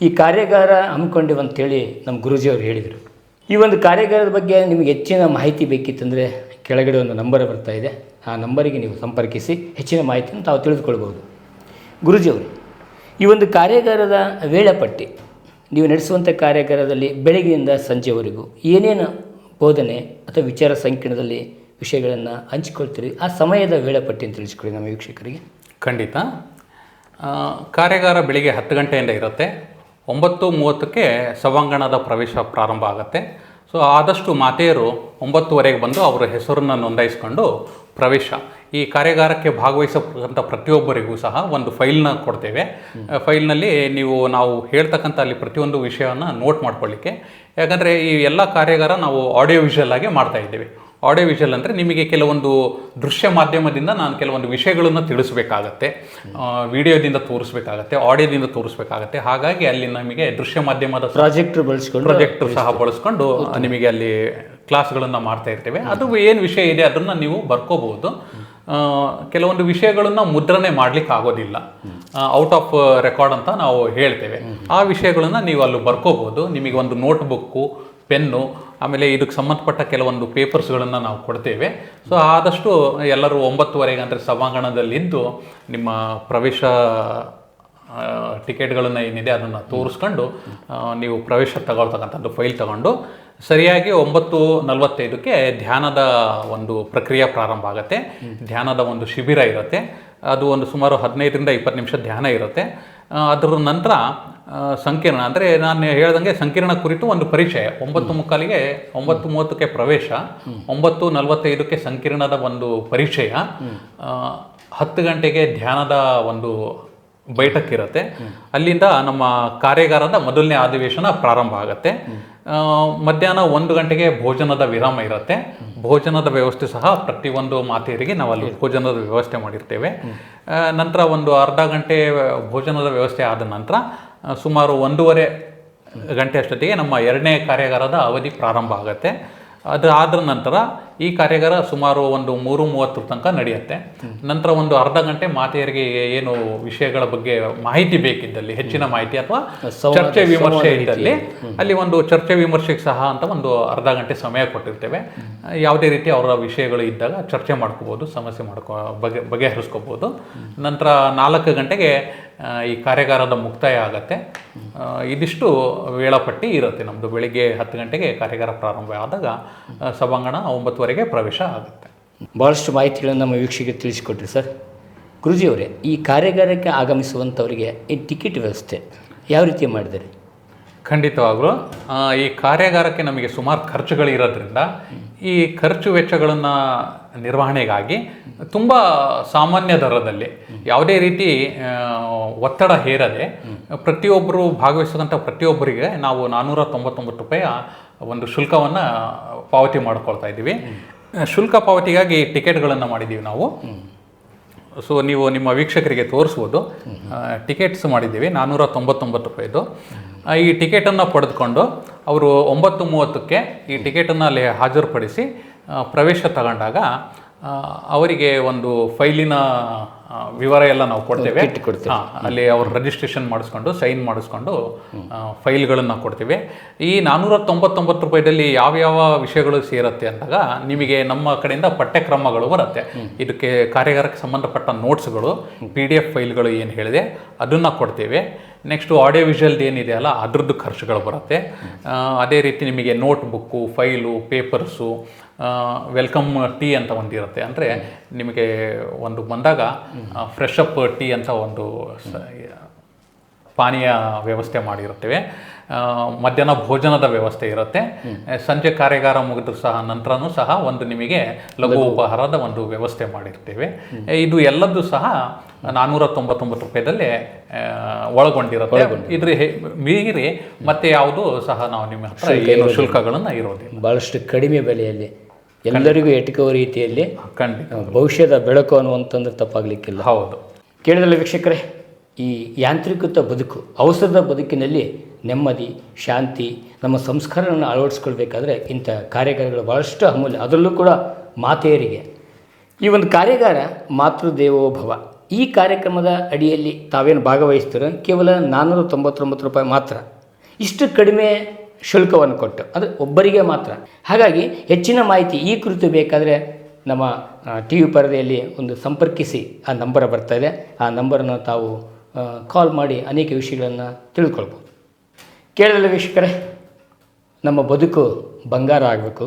ಈ ಕಾರ್ಯಾಗಾರ ಹಮ್ಮಿಕೊಂಡಿವಂತೇಳಿ ನಮ್ಮ ಗುರುಜಿಯವರು ಹೇಳಿದರು. ಈ ಒಂದು ಕಾರ್ಯಾಗಾರದ ಬಗ್ಗೆ ನಿಮಗೆ ಹೆಚ್ಚಿನ ಮಾಹಿತಿ ಬೇಕಿತ್ತಂದರೆ ಕೆಳಗಡೆ ಒಂದು ನಂಬರ್ ಬರ್ತಾ ಇದೆ. ಆ ನಂಬರಿಗೆ ನೀವು ಸಂಪರ್ಕಿಸಿ ಹೆಚ್ಚಿನ ಮಾಹಿತಿಯನ್ನು ತಾವು ತಿಳಿದುಕೊಳ್ಬೋದು ಗುರುಜಿಯವರು, ಈ ಒಂದು ಕಾರ್ಯಾಗಾರದ ವೇಳಾಪಟ್ಟಿ, ನೀವು ನಡೆಸುವಂಥ ಕಾರ್ಯಾಗಾರದಲ್ಲಿ ಬೆಳಗ್ಗೆಯಿಂದ ಸಂಜೆವರೆಗೂ ಏನೇನು ಬೋಧನೆ ಅಥವಾ ವಿಚಾರ ಸಂಕಿರಣದಲ್ಲಿ ವಿಷಯಗಳನ್ನು ಹಂಚಿಕೊಳ್ತೀರಿ. ಆ ಸಮಯದ ವೇಳಾಪಟ್ಟಿಯನ್ನು ತಿಳಿಸ್ಕೊಡಿ ನಮ್ಮ ವೀಕ್ಷಕರಿಗೆ. ಖಂಡಿತ. ಕಾರ್ಯಾಗಾರ ಬೆಳಿಗ್ಗೆ ಹತ್ತು ಗಂಟೆಯಿಂದ ಇರುತ್ತೆ. ಒಂಬತ್ತು ಮೂವತ್ತಕ್ಕೆ ಸಭಾಂಗಣದ ಪ್ರವೇಶ ಪ್ರಾರಂಭ ಆಗುತ್ತೆ. ಸೊ ಆದಷ್ಟು ಮಾತೆಯರು ಒಂಬತ್ತುವರೆಗೆ ಬಂದು ಅವರ ಹೆಸರನ್ನು ನೋಂದಾಯಿಸಿಕೊಂಡು ಪ್ರವೇಶ. ಈ ಕಾರ್ಯಾಗಾರಕ್ಕೆ ಭಾಗವಹಿಸತಕ್ಕಂಥ ಪ್ರತಿಯೊಬ್ಬರಿಗೂ ಸಹ ಒಂದು ಫೈಲ್ನ ಕೊಡ್ತೇವೆ. ಫೈಲ್ನಲ್ಲಿ ನೀವು ನಾವು ಹೇಳ್ತಕ್ಕಂಥ ಅಲ್ಲಿ ಪ್ರತಿಯೊಂದು ವಿಷಯವನ್ನು ನೋಟ್ ಮಾಡ್ಕೊಳ್ಳಿಕ್ಕೆ. ಯಾಕಂದರೆ ಈ ಎಲ್ಲ ಕಾರ್ಯಾಗಾರ ನಾವು ಆಡಿಯೋ ವಿಷುವಲ್ ಆಗಿ ಮಾಡ್ತಾ ಇದ್ದೇವೆ. ಆಡಿಯೋ ವಿಷುವಲ್ ಅಂದರೆ ನಿಮಗೆ ಕೆಲವೊಂದು ದೃಶ್ಯ ಮಾಧ್ಯಮದಿಂದ ನಾನು ಕೆಲವೊಂದು ವಿಷಯಗಳನ್ನು ತಿಳಿಸಬೇಕಾಗತ್ತೆ. ವಿಡಿಯೋದಿಂದ ತೋರಿಸಬೇಕಾಗತ್ತೆ ಆಡಿಯೋದಿಂದ ತೋರಿಸಬೇಕಾಗತ್ತೆ. ಹಾಗಾಗಿ ಅಲ್ಲಿ ನಮಗೆ ದೃಶ್ಯ ಮಾಧ್ಯಮದ ಪ್ರಾಜೆಕ್ಟರ್ ಬಳಸ್ಕೊಂಡು ಪ್ರೊಜೆಕ್ಟರ್ ಸಹ ಬಳಸ್ಕೊಂಡು ನಿಮಗೆ ಅಲ್ಲಿ ಕ್ಲಾಸ್ಗಳನ್ನು ಮಾಡ್ತಾ ಇರ್ತೇವೆ. ಅದು ಏನು ವಿಷಯ ಇದೆ ಅದನ್ನು ನೀವು ಬರ್ಕೋಬಹುದು. ಕೆಲವೊಂದು ವಿಷಯಗಳನ್ನು ಮುದ್ರಣೆ ಮಾಡ್ಲಿಕ್ಕೆ ಆಗೋದಿಲ್ಲ. ಔಟ್ ಆಫ್ ರೆಕಾರ್ಡ್ ಅಂತ ನಾವು ಹೇಳ್ತೇವೆ. ಆ ವಿಷಯಗಳನ್ನು ನೀವು ಅಲ್ಲಿ ಬರ್ಕೋಬಹುದು. ನಿಮಗೆ ಒಂದು ನೋಟ್ಬುಕ್ಕು ಪೆನ್ನು ಆಮೇಲೆ ಇದಕ್ಕೆ ಸಂಬಂಧಪಟ್ಟ ಕೆಲವೊಂದು ಪೇಪರ್ಸ್ಗಳನ್ನು ನಾವು ಕೊಡ್ತೇವೆ. ಸೊ, ಆದಷ್ಟು ಎಲ್ಲರೂ ಒಂಬತ್ತುವರೆಗೆ ಅಂದರೆ ಸಭಾಂಗಣದಲ್ಲಿದ್ದು ನಿಮ್ಮ ಪ್ರವೇಶ ಟಿಕೆಟ್ಗಳನ್ನು ಏನಿದೆ ಅದನ್ನು ತೋರಿಸ್ಕೊಂಡು ನೀವು ಪ್ರವೇಶ ತಗೊಳ್ತಕ್ಕಂಥದ್ದು ಫೈಲ್ ತಗೊಂಡು, ಸರಿಯಾಗಿ ಒಂಬತ್ತು ನಲವತ್ತೈದಕ್ಕೆ ಧ್ಯಾನದ ಒಂದು ಪ್ರಕ್ರಿಯೆ ಪ್ರಾರಂಭ ಆಗುತ್ತೆ. ಧ್ಯಾನದ ಒಂದು ಶಿಬಿರ ಇರುತ್ತೆ. ಅದು ಒಂದು ಸುಮಾರು ಹದಿನೈದರಿಂದ ಇಪ್ಪತ್ತು ನಿಮಿಷ ಧ್ಯಾನ ಇರುತ್ತೆ. ಅದರ ನಂತರ ಸಂಕೀರ್ಣ. ಅಂದರೆ ನಾನು ಹೇಳ್ದಂಗೆ ಸಂಕೀರ್ಣ ಕುರಿತು ಒಂದು ಪರಿಚಯ. ಒಂಬತ್ತು ಮುಕ್ಕಾಲಿಗೆ ಒಂಬತ್ತು ಮೂವತ್ತಕ್ಕೆ ಪ್ರವೇಶ ಒಂಬತ್ತು ನಲವತ್ತೈದಕ್ಕೆ ಸಂಕೀರ್ಣದ ಒಂದು ಪರಿಚಯ. ಹತ್ತು ಗಂಟೆಗೆ ಧ್ಯಾನದ ಒಂದು ಬೈಠಕ್ ಇರುತ್ತೆ ಅಲ್ಲಿಂದ ನಮ್ಮ ಕಾರ್ಯಾಗಾರದ ಮೊದಲನೇ ಅಧಿವೇಶನ ಪ್ರಾರಂಭ ಆಗುತ್ತೆ. ಮಧ್ಯಾಹ್ನ ಒಂದು ಗಂಟೆಗೆ ಭೋಜನದ ವಿರಾಮ ಇರುತ್ತೆ. ಭೋಜನದ ವ್ಯವಸ್ಥೆ ಸಹ ಪ್ರತಿಯೊಂದು ಮಾತೆಯರಿಗೆ ನಾವು ಅಲ್ಲಿ ಭೋಜನದ ವ್ಯವಸ್ಥೆ ಮಾಡಿರ್ತೇವೆ. ನಂತರ ಒಂದು ಅರ್ಧ ಗಂಟೆ ಭೋಜನದ ವ್ಯವಸ್ಥೆ ಆದ ನಂತರ ಸುಮಾರು ಒಂದೂವರೆ ಗಂಟೆ ಅಷ್ಟೊತ್ತಿಗೆ ನಮ್ಮ ಎರಡನೇ ಕಾರ್ಯಾಗಾರದ ಅವಧಿ ಪ್ರಾರಂಭ ಆಗುತ್ತೆ. ಅದು ಆದ ನಂತರ ಈ ಕಾರ್ಯಾಗಾರ ಸುಮಾರು ಒಂದು ಮೂರು ಮೂವತ್ತರ ತನಕ ನಡೆಯುತ್ತೆ. ನಂತರ ಒಂದು ಅರ್ಧ ಗಂಟೆ ಮಾತೆಯರಿಗೆ ಏನು ವಿಷಯಗಳ ಬಗ್ಗೆ ಮಾಹಿತಿ ಬೇಕಿದ್ದಲ್ಲಿ ಹೆಚ್ಚಿನ ಮಾಹಿತಿ ಅಥವಾ ಚರ್ಚೆ ವಿಮರ್ಶೆ ಇದ್ದಲ್ಲಿ ಅಲ್ಲಿ ಒಂದು ಚರ್ಚೆ ವಿಮರ್ಶೆಗೆ ಸಹ ಅಂತ ಒಂದು ಅರ್ಧ ಗಂಟೆ ಸಮಯ ಕೊಟ್ಟಿರ್ತೇವೆ. ಯಾವುದೇ ರೀತಿ ಅವರ ವಿಷಯಗಳು ಇದ್ದಾಗ ಚರ್ಚೆ ಮಾಡ್ಕೋಬೋದು ಸಮಸ್ಯೆ ಮಾಡ್ಕೋ ಬಗೆ ಬಗೆಹರಿಸ್ಕೋಬೋದು. ನಂತರ ನಾಲ್ಕು ಗಂಟೆಗೆ ಈ ಕಾರ್ಯಾಗಾರದ ಮುಕ್ತಾಯ ಆಗತ್ತೆ. ಇದಿಷ್ಟು ವೇಳಾಪಟ್ಟಿ ಇರುತ್ತೆ. ನಮ್ಮದು ಬೆಳಿಗ್ಗೆ ಹತ್ತು ಗಂಟೆಗೆ ಕಾರ್ಯಾಗಾರ ಪ್ರಾರಂಭ ಆದಾಗ ಸಭಾಂಗಣ ಒಂಬತ್ತುವರೆಗೆ ಪ್ರವೇಶ ಆಗುತ್ತೆ. ಭಾಳಷ್ಟು ಮಾಹಿತಿಗಳನ್ನು ನಮ್ಮ ವೀಕ್ಷಕರಿಗೆ ತಿಳಿಸಿಕೊಟ್ರಿ ಸರ್. ಗುರುಜಿಯವರೇ, ಈ ಕಾರ್ಯಾಗಾರಕ್ಕೆ ಆಗಮಿಸುವಂಥವರಿಗೆ ಈ ಟಿಕೆಟ್ ವ್ಯವಸ್ಥೆ ಯಾವ ರೀತಿ ಮಾಡಿದ್ದಾರೆ? ಖಂಡಿತವಾಗ್ಲೂ ಈ ಕಾರ್ಯಾಗಾರಕ್ಕೆ ನಮಗೆ ಸುಮಾರು ಖರ್ಚುಗಳು ಇರೋದ್ರಿಂದ ಈ ಖರ್ಚು ವೆಚ್ಚಗಳನ್ನು ನಿರ್ವಹಣೆಗಾಗಿ ತುಂಬ ಸಾಮಾನ್ಯ ದರದಲ್ಲಿ ಯಾವುದೇ ರೀತಿ ಒತ್ತಡ ಹೇರದೆ ಪ್ರತಿಯೊಬ್ಬರು ಭಾಗವಹಿಸುವಂಥ ಪ್ರತಿಯೊಬ್ಬರಿಗೆ ನಾವು ನಾನ್ನೂರ ತೊಂಬತ್ತೊಂಬತ್ತು ರೂಪಾಯಿಯ ಒಂದು ಶುಲ್ಕವನ್ನು ಪಾವತಿ ಮಾಡ್ಕೊಳ್ತಾ ಇದ್ದೀವಿ. ಶುಲ್ಕ ಪಾವತಿಗಾಗಿ ಟಿಕೆಟ್ಗಳನ್ನು ಮಾಡಿದ್ದೀವಿ ನಾವು. ಸೊ ನೀವು ನಿಮ್ಮ ವೀಕ್ಷಕರಿಗೆ ತೋರಿಸ್ಬೋದು. ಟಿಕೆಟ್ಸ್ ಮಾಡಿದ್ದೀವಿ ನಾನ್ನೂರ ತೊಂಬತ್ತೊಂಬತ್ತು ರೂಪಾಯಿದು ಈ ಟಿಕೆಟನ್ನು ಪಡೆದುಕೊಂಡು ಅವರು ಒಂಬತ್ತು ಮೂವತ್ತಕ್ಕೆ ಈ ಟಿಕೆಟನ್ನು ಅಲ್ಲಿ ಹಾಜರುಪಡಿಸಿ ಪ್ರವೇಶ ತಗೊಂಡಾಗ ಅವರಿಗೆ ಒಂದು ಫೈಲಿನ ವಿವರ ಎಲ್ಲ ನಾವು ಕೊಡ್ತೇವೆ. ಅಲ್ಲಿ ಅವರು ರಿಜಿಸ್ಟ್ರೇಷನ್ ಮಾಡಿಸ್ಕೊಂಡು ಸೈನ್ ಮಾಡಿಸ್ಕೊಂಡು ಫೈಲ್ಗಳನ್ನು ಕೊಡ್ತೀವಿ. ಈ ನಾನ್ನೂರ ತೊಂಬತ್ತೊಂಬತ್ತು ರೂಪಾಯಿದಲ್ಲಿ ಯಾವ್ಯಾವ ವಿಷಯಗಳು ಸೇರುತ್ತೆ ಅಂದಾಗ ನಿಮಗೆ ನಮ್ಮ ಕಡೆಯಿಂದ ಪಠ್ಯಕ್ರಮಗಳು ಬರುತ್ತೆ. ಇದಕ್ಕೆ ಕಾರ್ಯಾಗಾರಕ್ಕೆ ಸಂಬಂಧಪಟ್ಟ ನೋಟ್ಸ್ಗಳು ಪಿ ಡಿ ಎಫ್ ಫೈಲ್ಗಳು ಏನು ಹೇಳಿದೆ ಅದನ್ನು ಕೊಡ್ತೇವೆ. ನೆಕ್ಸ್ಟು ಆಡಿಯೋ ವಿಷುವಲ್ದು ಏನಿದೆ ಅಲ್ಲ ಅದರದ್ದು ಖರ್ಚುಗಳು ಬರುತ್ತೆ. ಅದೇ ರೀತಿ ನಿಮಗೆ notebook file papers welcome tea ಅಂತ ಒಂದಿರುತ್ತೆ ಅಂದರೆ ನಿಮಗೆ ಒಂದು ಬಂದಾಗ ಫ್ರೆಶ್ ಅಪ್ ಟೀ ಅಂತ ಒಂದು ಪಾನೀಯ ವ್ಯವಸ್ಥೆ ಮಾಡಿರುತ್ತೇವೆ. ಮಧ್ಯಾಹ್ನ ಭೋಜನದ ವ್ಯವಸ್ಥೆ ಇರುತ್ತೆ. ಸಂಜೆ ಕಾರ್ಯಾಗಾರ ಮುಗಿದ್ರು ಸಹ ನಂತರನೂ ಸಹ ಒಂದು ನಿಮಗೆ ಲಘು ಉಪಹಾರದ ಒಂದು ವ್ಯವಸ್ಥೆ ಮಾಡಿರ್ತೇವೆ. ಇದು ಎಲ್ಲದೂ ಸಹ ನಾನ್ನೂರ ತೊಂಬತ್ತೊಂಬತ್ತು ರೂಪಾಯಿದಲ್ಲಿ ಒಳಗೊಂಡಿರುತ್ತೆ. ಇದ್ರ ಮೀರಿ ಮತ್ತೆ ಯಾವುದು ಸಹ ನಾವು ನಿಮ್ಮ ಹತ್ರ ಏನು ಶುಲ್ಕಗಳನ್ನು ಇರೋದಿಲ್ಲ. ಭಾಳಷ್ಟು ಕಡಿಮೆ ಬೆಲೆಯಲ್ಲಿ ಎಲ್ಲರಿಗೂ ಎಟಕುವ ರೀತಿಯಲ್ಲಿ ಖಂಡಿತ. ಭವಿಷ್ಯದ ಬೆಳಕು ಅನ್ನುವಂತಂದ್ರೆ ತಪ್ಪಾಗಲಿಕ್ಕಿಲ್ಲ. ಹೌದು. ಕೇಳಿದಲ್ಲ ವೀಕ್ಷಕರೇ ಈ ಯಾಂತ್ರಿಕೃತ ಬದುಕು ಅವಸರದ ಬದುಕಿನಲ್ಲಿ ನೆಮ್ಮದಿ ಶಾಂತಿ ನಮ್ಮ ಸಂಸ್ಕಾರವನ್ನು ಅಳವಡಿಸ್ಕೊಳ್ಬೇಕಾದ್ರೆ ಇಂಥ ಕಾರ್ಯಾಗಾರಗಳು ಭಾಳಷ್ಟು ಅಮೂಲ್ಯ. ಅದರಲ್ಲೂ ಕೂಡ ಮಾತೆಯರಿಗೆ. ಈ ಒಂದು ಕಾರ್ಯಾಗಾರ ಮಾತೃದೇವೋ ಭವ. ಈ ಕಾರ್ಯಕ್ರಮದ ಅಡಿಯಲ್ಲಿ ತಾವೇನು ಭಾಗವಹಿಸ್ತೀರ? ಕೇವಲ ನಾನ್ನೂರ ತೊಂಬತ್ತೊಂಬತ್ತು ರೂಪಾಯಿ ಮಾತ್ರ. ಇಷ್ಟು ಕಡಿಮೆ ಶುಲ್ಕವನ್ನು ಕೊಟ್ಟು, ಅದು ಒಬ್ಬರಿಗೆ ಮಾತ್ರ. ಹಾಗಾಗಿ ಹೆಚ್ಚಿನ ಮಾಹಿತಿ ಈ ಕುರಿತು ಬೇಕಾದರೆ ನಮ್ಮ ಟಿ ವಿ ಪರದೆಯಲ್ಲಿ ಒಂದು ಸಂಪರ್ಕಿಸಿ ಆ ನಂಬರ್ ಬರ್ತಾ ಇದೆ. ಆ ನಂಬರನ್ನು ತಾವು ಕಾಲ್ ಮಾಡಿ ಅನೇಕ ವಿಷಯಗಳನ್ನು ತಿಳ್ಕೊಳ್ಬೋದು. ಕೇಳಿದಲ್ಲ ವೀಕ್ಷಕರೇ, ನಮ್ಮ ಬದುಕು ಬಂಗಾರ ಆಗಬೇಕು.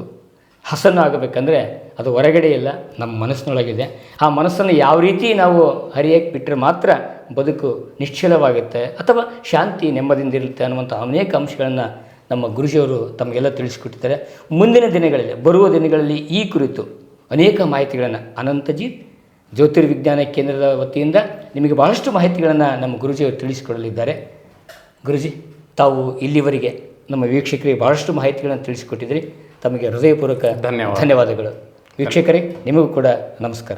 ಹಸನು ಆಗಬೇಕಂದ್ರೆ ಅದು ಹೊರಗಡೆ ಇಲ್ಲ, ನಮ್ಮ ಮನಸ್ಸಿನೊಳಗಿದೆ. ಆ ಮನಸ್ಸನ್ನು ಯಾವ ರೀತಿ ನಾವು ಹರಿಯಕ್ಕೆ ಬಿಟ್ಟರೆ ಮಾತ್ರ ಬದುಕು ನಿಶ್ಚಲವಾಗುತ್ತೆ ಅಥವಾ ಶಾಂತಿ ನೆಮ್ಮದಿಯಿಂದ ಇರುತ್ತೆ ಅನ್ನುವಂಥ ಅನೇಕ ಅಂಶಗಳನ್ನು ನಮ್ಮ ಗುರುಜಿಯವರು ತಮಗೆಲ್ಲ ತಿಳಿಸಿಕೊಟ್ಟಿದ್ದಾರೆ. ಮುಂದಿನ ದಿನಗಳಲ್ಲಿ ಬರುವ ದಿನಗಳಲ್ಲಿ ಈ ಕುರಿತು ಅನೇಕ ಮಾಹಿತಿಗಳನ್ನು ಅನಂತಜಿ ಜ್ಯೋತಿರ್ವಿಜ್ಞಾನ ಕೇಂದ್ರದ ವತಿಯಿಂದ ನಿಮಗೆ ಬಹಳಷ್ಟು ಮಾಹಿತಿಗಳನ್ನು ನಮ್ಮ ಗುರುಜಿಯವರು ತಿಳಿಸಿಕೊಡಲಿದ್ದಾರೆ. ಗುರುಜಿ ತಾವು ಇಲ್ಲಿವರೆಗೆ ನಮ್ಮ ವೀಕ್ಷಕರಿಗೆ ಬಹಳಷ್ಟು ಮಾಹಿತಿಗಳನ್ನು ತಿಳಿಸಿಕೊಟ್ಟಿದ್ರಿ ತಮಗೆ ಹೃದಯಪೂರ್ವಕ ಧನ್ಯವಾದ. ಧನ್ಯವಾದಗಳು. ವೀಕ್ಷಕರೇ ನಿಮಗೂ ಕೂಡ ನಮಸ್ಕಾರ.